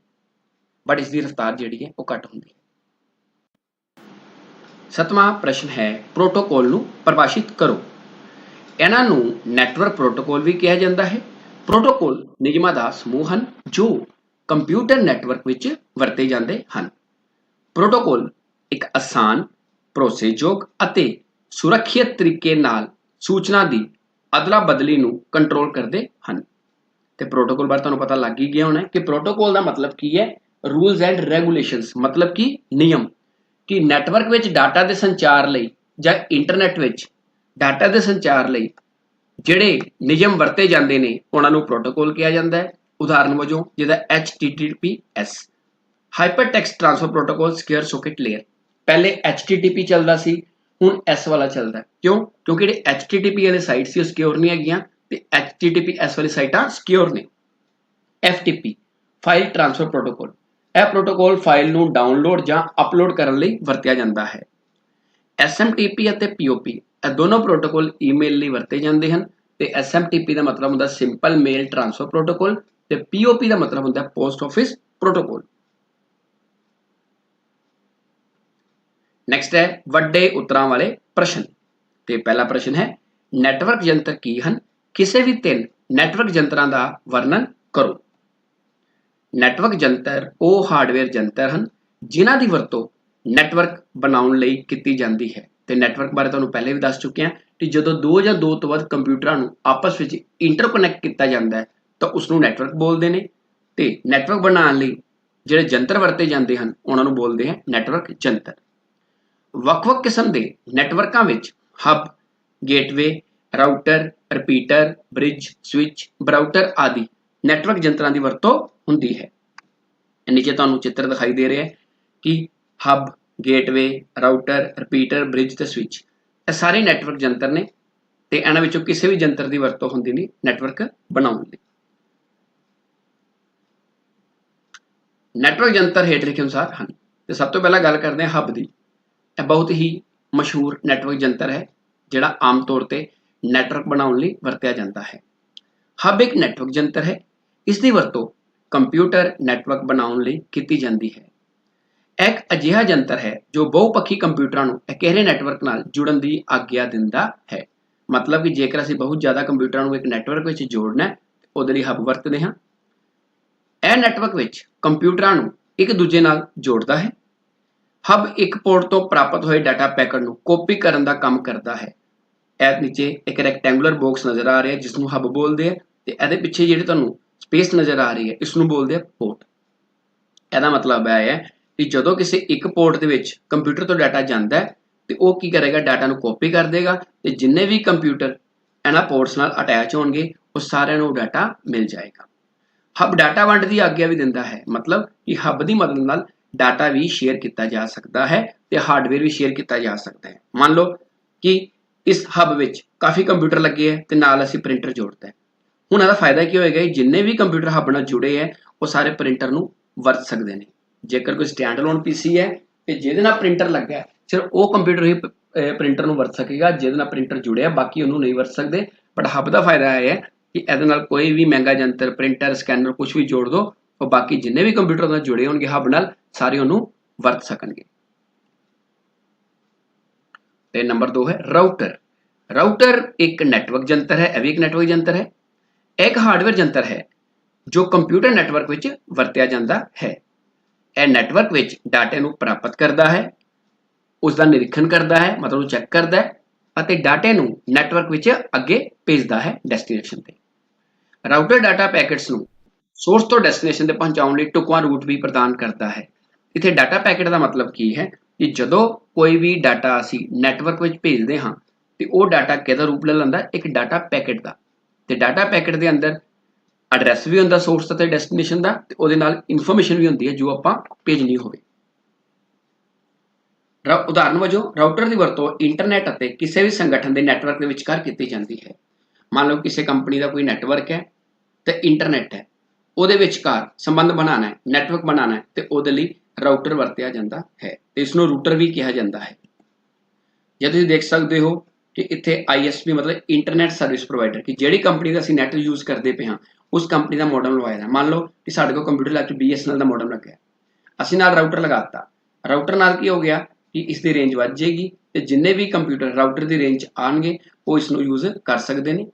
A: ਬਟ ਇਸ ਦੀ ਰਫ਼ਤਾਰ ਜਿਹੜੀ ਹੈ, ਉਹ ਘੱਟ ਹੁੰਦੀ ਹੈ। ਸਤਵਾਂ ਪ੍ਰਸ਼ਨ ਹੈ ਪ੍ਰੋਟੋਕੋਲ ਨੂੰ ਪਰਿਭਾਸ਼ਿਤ ਕਰੋ। ਇਹਨਾਂ ਨੂੰ ਨੈਟਵਰਕ ਪ੍ਰੋਟੋਕੋਲ ਵੀ ਕਿਹਾ ਜਾਂਦਾ ਹੈ। ਪ੍ਰੋਟੋਕੋਲ ਨਿਯਮਾਂ ਦਾ ਸਮੂਹ ਹਨ, ਜੋ ਕੰਪਿਊਟਰ ਨੈਟਵਰਕ ਵਿੱਚ ਵਰਤੇ ਜਾਂਦੇ ਹਨ। ਪ੍ਰੋਟੋਕੋਲ ਇੱਕ ਆਸਾਨ, ਭਰੋਸੇਯੋਗ ਅਤੇ ਸੁਰੱਖਿਅਤ ਤਰੀਕੇ ਨਾਲ ਸੂਚਨਾ ਦੀ ਅਦਲਾ ਬਦਲੀ ਨੂੰ ਕੰਟਰੋਲ ਕਰਦੇ ਹਨ। ਤੇ ਪ੍ਰੋਟੋਕੋਲ ਬਾਰੇ ਤੁਹਾਨੂੰ ਪਤਾ ਲੱਗ ਹੀ ਗਿਆ ਹੋਣਾ ਕਿ ਪ੍ਰੋਟੋਕੋਲ ਦਾ ਮਤਲਬ ਕੀ ਹੈ? ਰੂਲਸ ਐਂਡ ਰੈਗੂਲੇਸ਼ਨਸ ਮਤਲਬ ਕਿ? ਨਿਯਮ। ਕਿ ਨੈਟਵਰਕ ਵਿੱਚ ਡਾਟਾ ਦੇ ਸੰਚਾਰ ਲਈ ਜਾਂ ਇੰਟਰਨੈਟ ਵਿੱਚ ਡਾਟਾ ਦੇ ਸੰਚਾਰ ਲਈ ਜਿਹੜੇ ਨਿਯਮ ਵਰਤੇ ਜਾਂਦੇ ਨੇ, ਉਹਨਾਂ ਨੂੰ ਪ੍ਰੋਟੋਕੋਲ ਕਿਹਾ ਜਾਂਦਾ ਹੈ। ਉਦਾਹਰਨ ਵਜੋਂ ਜਿਹਦਾ HTTPS hypertext transfer protocol secure socket layer ਪਹਿਲੇ HTTP ਚੱਲਦਾ ਸੀ ਹੁਣ S ਵਾਲਾ ਚੱਲਦਾ ਕਿਉਂ? ਕਿਉਂਕਿ ਜਿਹੜੇ HTTP ਵਾਲੇ ਸਾਈਟ ਸੀ ਉਹ ਸਿਕਿਉਰ ਨਹੀਂ ਹੈਗੀਆਂ ਤੇ HTTPS ਵਾਲੀ ਸਾਈਟਾਂ ਸਿਕਿਉਰ ਨੇ। FTP ਫਾਈਲ ਟ੍ਰਾਂਸਫਰ ਪ੍ਰੋਟੋਕੋਲ ਇਹ ਪ੍ਰੋਟੋਕੋਲ ਫਾਈਲ ਨੂੰ ਡਾਊਨਲੋਡ ਜਾਂ ਅਪਲੋਡ ਕਰਨ ਲਈ ਵਰਤਿਆ ਜਾਂਦਾ ਹੈ। SMTP ਅਤੇ POP ਇਹ ਦੋਨੋਂ ਪ੍ਰੋਟੋਕੋਲ ਈਮੇਲ ਲਈ ਵਰਤੇ ਜਾਂਦੇ ਹਨ ਤੇ SMTP ਦਾ ਮਤਲਬ ਹੁੰਦਾ ਸਿੰਪਲ ਮੇਲ ਟ੍ਰਾਂਸਫਰ ਪ੍ਰੋਟੋਕਾਲ ਤੇ POP ਦਾ ਮਤਲਬ ਹੁੰਦਾ ਪੋਸਟ ਆਫਿਸ ਪ੍ਰੋਟੋਕੋਲ ਨੈਕਸਟ ਹੈ ਵੱਡੇ ਉੱਤਰਾਂ ਵਾਲੇ ਪ੍ਰਸ਼ਨ ਤੇ ਪਹਿਲਾ ਪ੍ਰਸ਼ਨ ਹੈ ਨੈਟਵਰਕ ਯੰਤਰ ਕੀ ਹਨ ਕਿਸੇ ਵੀ ਤਿੰਨ ਨੈਟਵਰਕ ਯੰਤਰਾਂ ਦਾ ਵਰਣਨ ਕਰੋ ਨੈਟਵਰਕ ਯੰਤਰ ਉਹ ਹਾਰਡਵੇਅਰ ਯੰਤਰ ਹਨ ਜਿਨ੍ਹਾਂ ਦੀ ਵਰਤੋਂ ਨੈਟਵਰਕ ਬਣਾਉਣ ਲਈ ਕੀਤੀ ਜਾਂਦੀ ਹੈ ਤੇ ਨੈਟਵਰਕ ਬਾਰੇ ਤੁਹਾਨੂੰ ਪਹਿਲੇ ਵੀ ਦੱਸ ਚੁੱਕੇ ਹਾਂ ਕਿ ਜਦੋਂ ਦੋ ਜਾਂ ਦੋ ਤੋਂ ਵੱਧ ਕੰਪਿਊਟਰਾਂ ਨੂੰ ਆਪਸ ਵਿੱਚ ਇੰਟਰਕਨੈਕਟ ਕੀਤਾ ਜਾਂਦਾ ਹੈ ਤਾਂ ਉਸ ਨੂੰ ਨੈਟਵਰਕ ਬੋਲਦੇ ਨੇ ਤੇ ਨੈਟਵਰਕ ਬਣਾਉਣ ਲਈ ਜਿਹੜੇ ਯੰਤਰ ਵਰਤੇ ਜਾਂਦੇ ਹਨ ਉਹਨਾਂ ਨੂੰ ਬੋਲਦੇ ਹਨ ਨੈਟਵਰਕ ਯੰਤਰ ਵੱਖ-ਵੱਖ ਕਿਸਮ ਦੇ ਨੈਟਵਰਕਾਂ ਵਿੱਚ hub, gateway, router, repeater, bridge, switch, brouter ਆਦਿ ਨੈਟਵਰਕ ਯੰਤਰਾਂ ਦੀ ਵਰਤੋਂ ਹੁੰਦੀ ਹੈ। ਨੀਚੇ ਤੁਹਾਨੂੰ ਚਿੱਤਰ ਦਿਖਾਈ ਦੇ ਰਿਹਾ ਹੈ ਕਿ hub, gateway, router, repeater, bridge ਤੇ ਸਵਿਚ ਇਹ ਸਾਰੇ ਨੈਟਵਰਕ ਯੰਤਰ ਨੇ ਤੇ ਇਹਨਾਂ ਵਿੱਚੋਂ ਕਿਸੇ ਵੀ ਯੰਤਰ ਦੀ ਵਰਤੋਂ ਹੁੰਦੀ ਨਹੀਂ, ਨੈਟਵਰਕ ਬਣਾਉਣ ਲਈ ਨੈਟਵਰਕ ਯੰਤਰ ਹੇਠ ਲਿਖੇ ਅਨੁਸਾਰ ਹਨ। ਤੇ ਸਭ ਤੋਂ ਪਹਿਲਾਂ ਗੱਲ ਕਰਦੇ ਹਾਂ ਹੱਬ ਦੀ। ਇਹ ਬਹੁਤ ਹੀ ਮਸ਼ਹੂਰ ਨੈਟਵਰਕ ਯੰਤਰ ਹੈ, ਜਿਹੜਾ ਆਮ ਤੌਰ ਤੇ ਨੈਟਵਰਕ ਬਣਾਉਣ ਲਈ ਵਰਤਿਆ ਜਾਂਦਾ ਹੈ। ਹਬ ਇੱਕ ਨੈਟਵਰਕ ਯੰਤਰ ਹੈ। ਇਸ ਦੀ ਵਰਤੋਂ ਕੰਪਿਊਟਰ ਨੈਟਵਰਕ ਬਣਾਉਣ ਲਈ ਕੀਤੀ ਜਾਂਦੀ ਹੈ। ਇੱਕ ਅਜਿਹਾ ਯੰਤਰ ਹੈ, ਜੋ ਬਹੁਪੱਖੀ ਕੰਪਿਊਟਰਾਂ ਨੂੰ ਇਕਹਿਰੇ ਨੈਟਵਰਕ ਨਾਲ ਜੁੜਨ ਦੀ ਆਗਿਆ ਦਿੰਦਾ ਹੈ। ਮਤਲਬ ਕਿ ਜੇਕਰ ਅਸੀਂ ਬਹੁਤ ਜ਼ਿਆਦਾ ਕੰਪਿਊਟਰਾਂ ਨੂੰ ਇੱਕ ਨੈਟਵਰਕ ਵਿੱਚ ਜੋੜਨਾ ਹੈ ਉਹਦੇ ਲਈ ਹੱਬ ਵਰਤਦੇ ਹਾਂ। ਇਹ ਨੈਟਵਰਕ ਵਿੱਚ ਕੰਪਿਊਟਰਾਂ ਨੂੰ ਇੱਕ ਦੂਜੇ ਨਾਲ ਜੋੜਦਾ ਹੈ। ਹਬ ਇੱਕ ਪੋਰਟ ਤੋਂ ਪ੍ਰਾਪਤ ਹੋਏ ਡਾਟਾ ਪੈਕਟ ਨੂੰ ਕਾਪੀ ਕਰਨ ਦਾ ਕੰਮ ਕਰਦਾ ਹੈ। ਇਹ ਨੀਚੇ ਇੱਕ ਰੈਕਟੈਂਗੂਲਰ ਬਾਕਸ ਨਜ਼ਰ ਆ ਰਿਹਾ ਜਿਸ ਨੂੰ ਹਬ ਬੋਲਦੇ ਆ ਤੇ ਇਹਦੇ ਪਿੱਛੇ ਜਿਹੜੀ ਤੁਹਾਨੂੰ ਸਪੇਸ ਨਜ਼ਰ ਆ ਰਹੀ ਹੈ ਇਸ ਨੂੰ ਬੋਲਦੇ ਆ ਪੋਰਟ। ਇਹਦਾ ਮਤਲਬ ਇਹ ਹੈ ਕਿ ਜਦੋਂ ਕਿਸੇ ਇੱਕ ਪੋਰਟ ਦੇ ਵਿੱਚ ਕੰਪਿਊਟਰ ਤੋਂ ਡਾਟਾ ਜਾਂਦਾ ਹੈ, ਤੇ ਉਹ ਕੀ ਕਰੇਗਾ, ਡਾਟਾ ਨੂੰ ਕਾਪੀ ਕਰ ਦੇਗਾ ਤੇ ਜਿੰਨੇ ਵੀ ਕੰਪਿਊਟਰ ਇਹਨਾਂ ਪੋਰਟਸ ਨਾਲ ਅਟੈਚ ਹੋਣਗੇ, ਉਹ ਸਾਰਿਆਂ ਨੂੰ ਡਾਟਾ ਮਿਲ ਜਾਏਗਾ। ਹਬ ਡਾਟਾ ਵੰਡ ਦੀ ਆਗਿਆ ਵੀ ਦਿੰਦਾ ਹੈ, ਮਤਲਬ ਕਿ ਹਬ ਦੀ ਮਦਦ ਨਾਲ ਡਾਟਾ ਵੀ ਸ਼ੇਅਰ ਕੀਤਾ ਜਾ ਸਕਦਾ ਹੈ ਤੇ ਹਾਰਡਵੇਅਰ ਵੀ ਸ਼ੇਅਰ ਕੀਤਾ ਜਾ ਸਕਦਾ ਹੈ। ਮੰਨ ਲਓ ਕਿ ਇਸ ਹੱਬ ਵਿੱਚ ਕਾਫੀ ਕੰਪਿਊਟਰ ਲੱਗੇ ਹੈ ਤੇ ਨਾਲ ਅਸੀਂ ਪ੍ਰਿੰਟਰ ਜੋੜਦਾ ਹੈ। ਹੁਣ ਇਹਦਾ ਫਾਇਦਾ ਕੀ ਹੋਏਗਾ? ਜਿੰਨੇ ਵੀ ਕੰਪਿਊਟਰ ਹੱਬ ਨਾਲ ਜੁੜੇ ਹੈ, ਉਹ ਸਾਰੇ ਪ੍ਰਿੰਟਰ ਨੂੰ ਵਰਤ ਸਕਦੇ ਨੇ। ਜੇਕਰ ਕੋਈ ਸਟੈਂਡ ਅਲੋਨ ਪੀਸੀ ਹੈ ਤੇ ਜਿਹਦੇ ਨਾਲ ਪ੍ਰਿੰਟਰ ਲੱਗਾ ਹੈ ਸਿਰਫ ਉਹ ਕੰਪਿਊਟਰ ਹੀ ਪ੍ਰਿੰਟਰ ਨੂੰ ਵਰਤ ਸਕੇਗਾ, ਜਿਹਦੇ ਨਾਲ ਪ੍ਰਿੰਟਰ ਜੁੜਿਆ, ਬਾਕੀ ਉਹਨੂੰ ਨਹੀਂ ਵਰਤ ਸਕਦੇ। ਬਟ ਹੱਬ ਦਾ ਫਾਇਦਾ ਇਹ ਹੈ ਕਿ ਇਹਦੇ ਨਾਲ ਕੋਈ ਵੀ ਮਹਿੰਗਾ ਜੰਤਰ ਪ੍ਰਿੰਟਰ ਸਕੈਨਰ ਕੁਝ ਵੀ ਜੋੜ ਦਿਓ ਉਹ ਬਾਕੀ ਜਿੰਨੇ ਵੀ ਕੰਪਿਊਟਰ ਨਾਲ ਜੁੜੇ ਹੋਣਗੇ ਹੱਬ ਨਾਲ, ਸਾਰੇ ਉਹਨੂੰ ਵਰਤ ਸਕਣਗੇ। ਤੇ ਨੰਬਰ 2 ਹੈ ਰਾਊਟਰ। ਰਾਊਟਰ ਇੱਕ ਨੈਟਵਰਕ ਯੰਤਰ ਹੈ, ਇਹ ਵੀ ਇੱਕ ਨੈਟਵਰਕ ਯੰਤਰ ਹੈ। ਇੱਕ ਹਾਰਡਵੇਅਰ ਜੰਤਰ ਹੈ, ਜੋ ਕੰਪਿਊਟਰ ਨੈਟਵਰਕ ਵਿੱਚ ਵਰਤਿਆ ਜਾਂਦਾ ਹੈ। ਇਹ ਨੈਟਵਰਕ ਵਿੱਚ ਡਾਟੇ ਨੂੰ ਪ੍ਰਾਪਤ ਕਰਦਾ ਹੈ ਉਸ ਦਾ ਨਿਰੀਖਣ ਕਰਦਾ ਹੈ, ਮਤਲਬ ਉਹ ਚੈੱਕ ਕਰਦਾ ਹੈ, ਅਤੇ ਡਾਟੇ ਨੂੰ ਨੈਟਵਰਕ ਵਿੱਚ ਅੱਗੇ ਭੇਜਦਾ ਹੈ ਡੈਸਟੀਨੇਸ਼ਨ ਤੇ। ਰਾਊਟਰ ਡਾਟਾ ਪੈਕੇਟਸ ਨੂੰ ਸੋਰਸ ਤੋਂ ਡੈਸਟੀਨੇਸ਼ਨ ਤੇ ਪਹੁੰਚਾਉਣ ਲਈ ਟੁਕਵਾ ਰੂਟ ਵੀ ਪ੍ਰਦਾਨ ਕਰਦਾ ਹੈ। ਇੱਥੇ ਡਾਟਾ ਪੈਕੇਟ ਦਾ ਮਤਲਬ ਕੀ ਹੈ ਕਿ ਜਦੋਂ ਕੋਈ ਵੀ ਡਾਟਾ ਅਸੀਂ ਨੈਟਵਰਕ ਵਿੱਚ ਭੇਜਦੇ ਹਾਂ, ਤੇ ਉਹ ਡਾਟਾ ਕਿਹਦਾ ਰੂਪ ਲੈ ਲੈਂਦਾ? ਇੱਕ ਡਾਟਾ ਪੈਕੇਟ ਦਾ। ਤੇ ਡਾਟਾ ਪੈਕੇਟ ਦੇ ਅੰਦਰ ਐਡਰੈਸ ਵੀ ਹੁੰਦਾ ਸੋਰਸ ਅਤੇ ਡੈਸਟੀਨੇਸ਼ਨ ਦਾ, ਤੇ ਉਹਦੇ ਨਾਲ ਇਨਫੋਰਮੇਸ਼ਨ ਵੀ ਹੁੰਦੀ ਹੈ ਜੋ ਆਪਾਂ ਭੇਜਣੀ ਹੋਵੇ। ਉਦਾਹਰਨ ਵਜੋਂ ਰਾਊਟਰ ਦੀ ਵਰਤੋਂ ਇੰਟਰਨੈਟ ਅਤੇ ਕਿਸੇ ਵੀ ਸੰਗਠਨ ਦੇ ਨੈਟਵਰਕ ਦੇ ਵਿਚਕਾਰ ਕੀਤੀ ਜਾਂਦੀ ਹੈ। ਮੰਨ ਲਓ ਕਿਸੇ ਕੰਪਨੀ ਦਾ ਕੋਈ ਨੈਟਵਰਕ ਹੈ, ਤੇ ਇੰਟਰਨੈਟ ਹੈ। ਉਹਦੇ ਵਿਚਕਾਰ ਸੰਬੰਧ ਬਣਾਉਣਾ ਹੈ ਨੈਟਵਰਕ ਬਣਾਉਣਾ ਹੈ ਤੇ ਉਹਦੇ ਲਈ ਰਾਊਟਰ ਵਰਤਿਆ ਜਾਂਦਾ ਹੈ ਤੇ ਇਸ ਨੂੰ ਰੂਟਰ ਵੀ ਕਿਹਾ ਜਾਂਦਾ ਹੈ। ਜੇ ਤੁਸੀਂ ਦੇਖ ਸਕਦੇ ਹੋ ਕਿ ਇੱਥੇ ISP ਮਤਲਬ ਇੰਟਰਨੈਟ ਸਰਵਿਸ ਪ੍ਰੋਵਾਈਡਰ ਕਿ ਜਿਹੜੀ ਕੰਪਨੀ ਦਾ ਅਸੀਂ ਨੈਟ ਯੂਜ਼ ਕਰਦੇ ਪਏ ਹਾਂ, ਉਸ ਕੰਪਨੀ ਦਾ ਮੋਡਮ ਲਵਾਇਆ ਹੈ। ਮੰਨ ਲਓ ਕਿ ਸਾਡੇ ਕੋਲ ਕੰਪਿਊਟਰ ਲੱਗ ਕੇ BSNL ਦਾ ਮੋਡਮ ਲੱਗਿਆ ਅਸੀਂ ਨਾਲ ਰਾਊਟਰ ਲਗਾਤਾ ਰਾਊਟਰ ਨਾਲ ਕੀ ਹੋ ਗਿਆ ਕਿ ਇਸ ਦੀ ਰੇਂਜ ਵੱਧ ਜਾਏਗੀ ਤੇ ਜਿੰਨੇ ਵੀ ਕੰਪਿਊਟਰ ਰਾਊਟਰ ਦੀ ਰੇਂਜ ਆਣਗੇ ਉਹ ਇਸ ਨੂੰ ਯੂਜ਼ ਕਰ ਸਕਦੇ ਨੇ।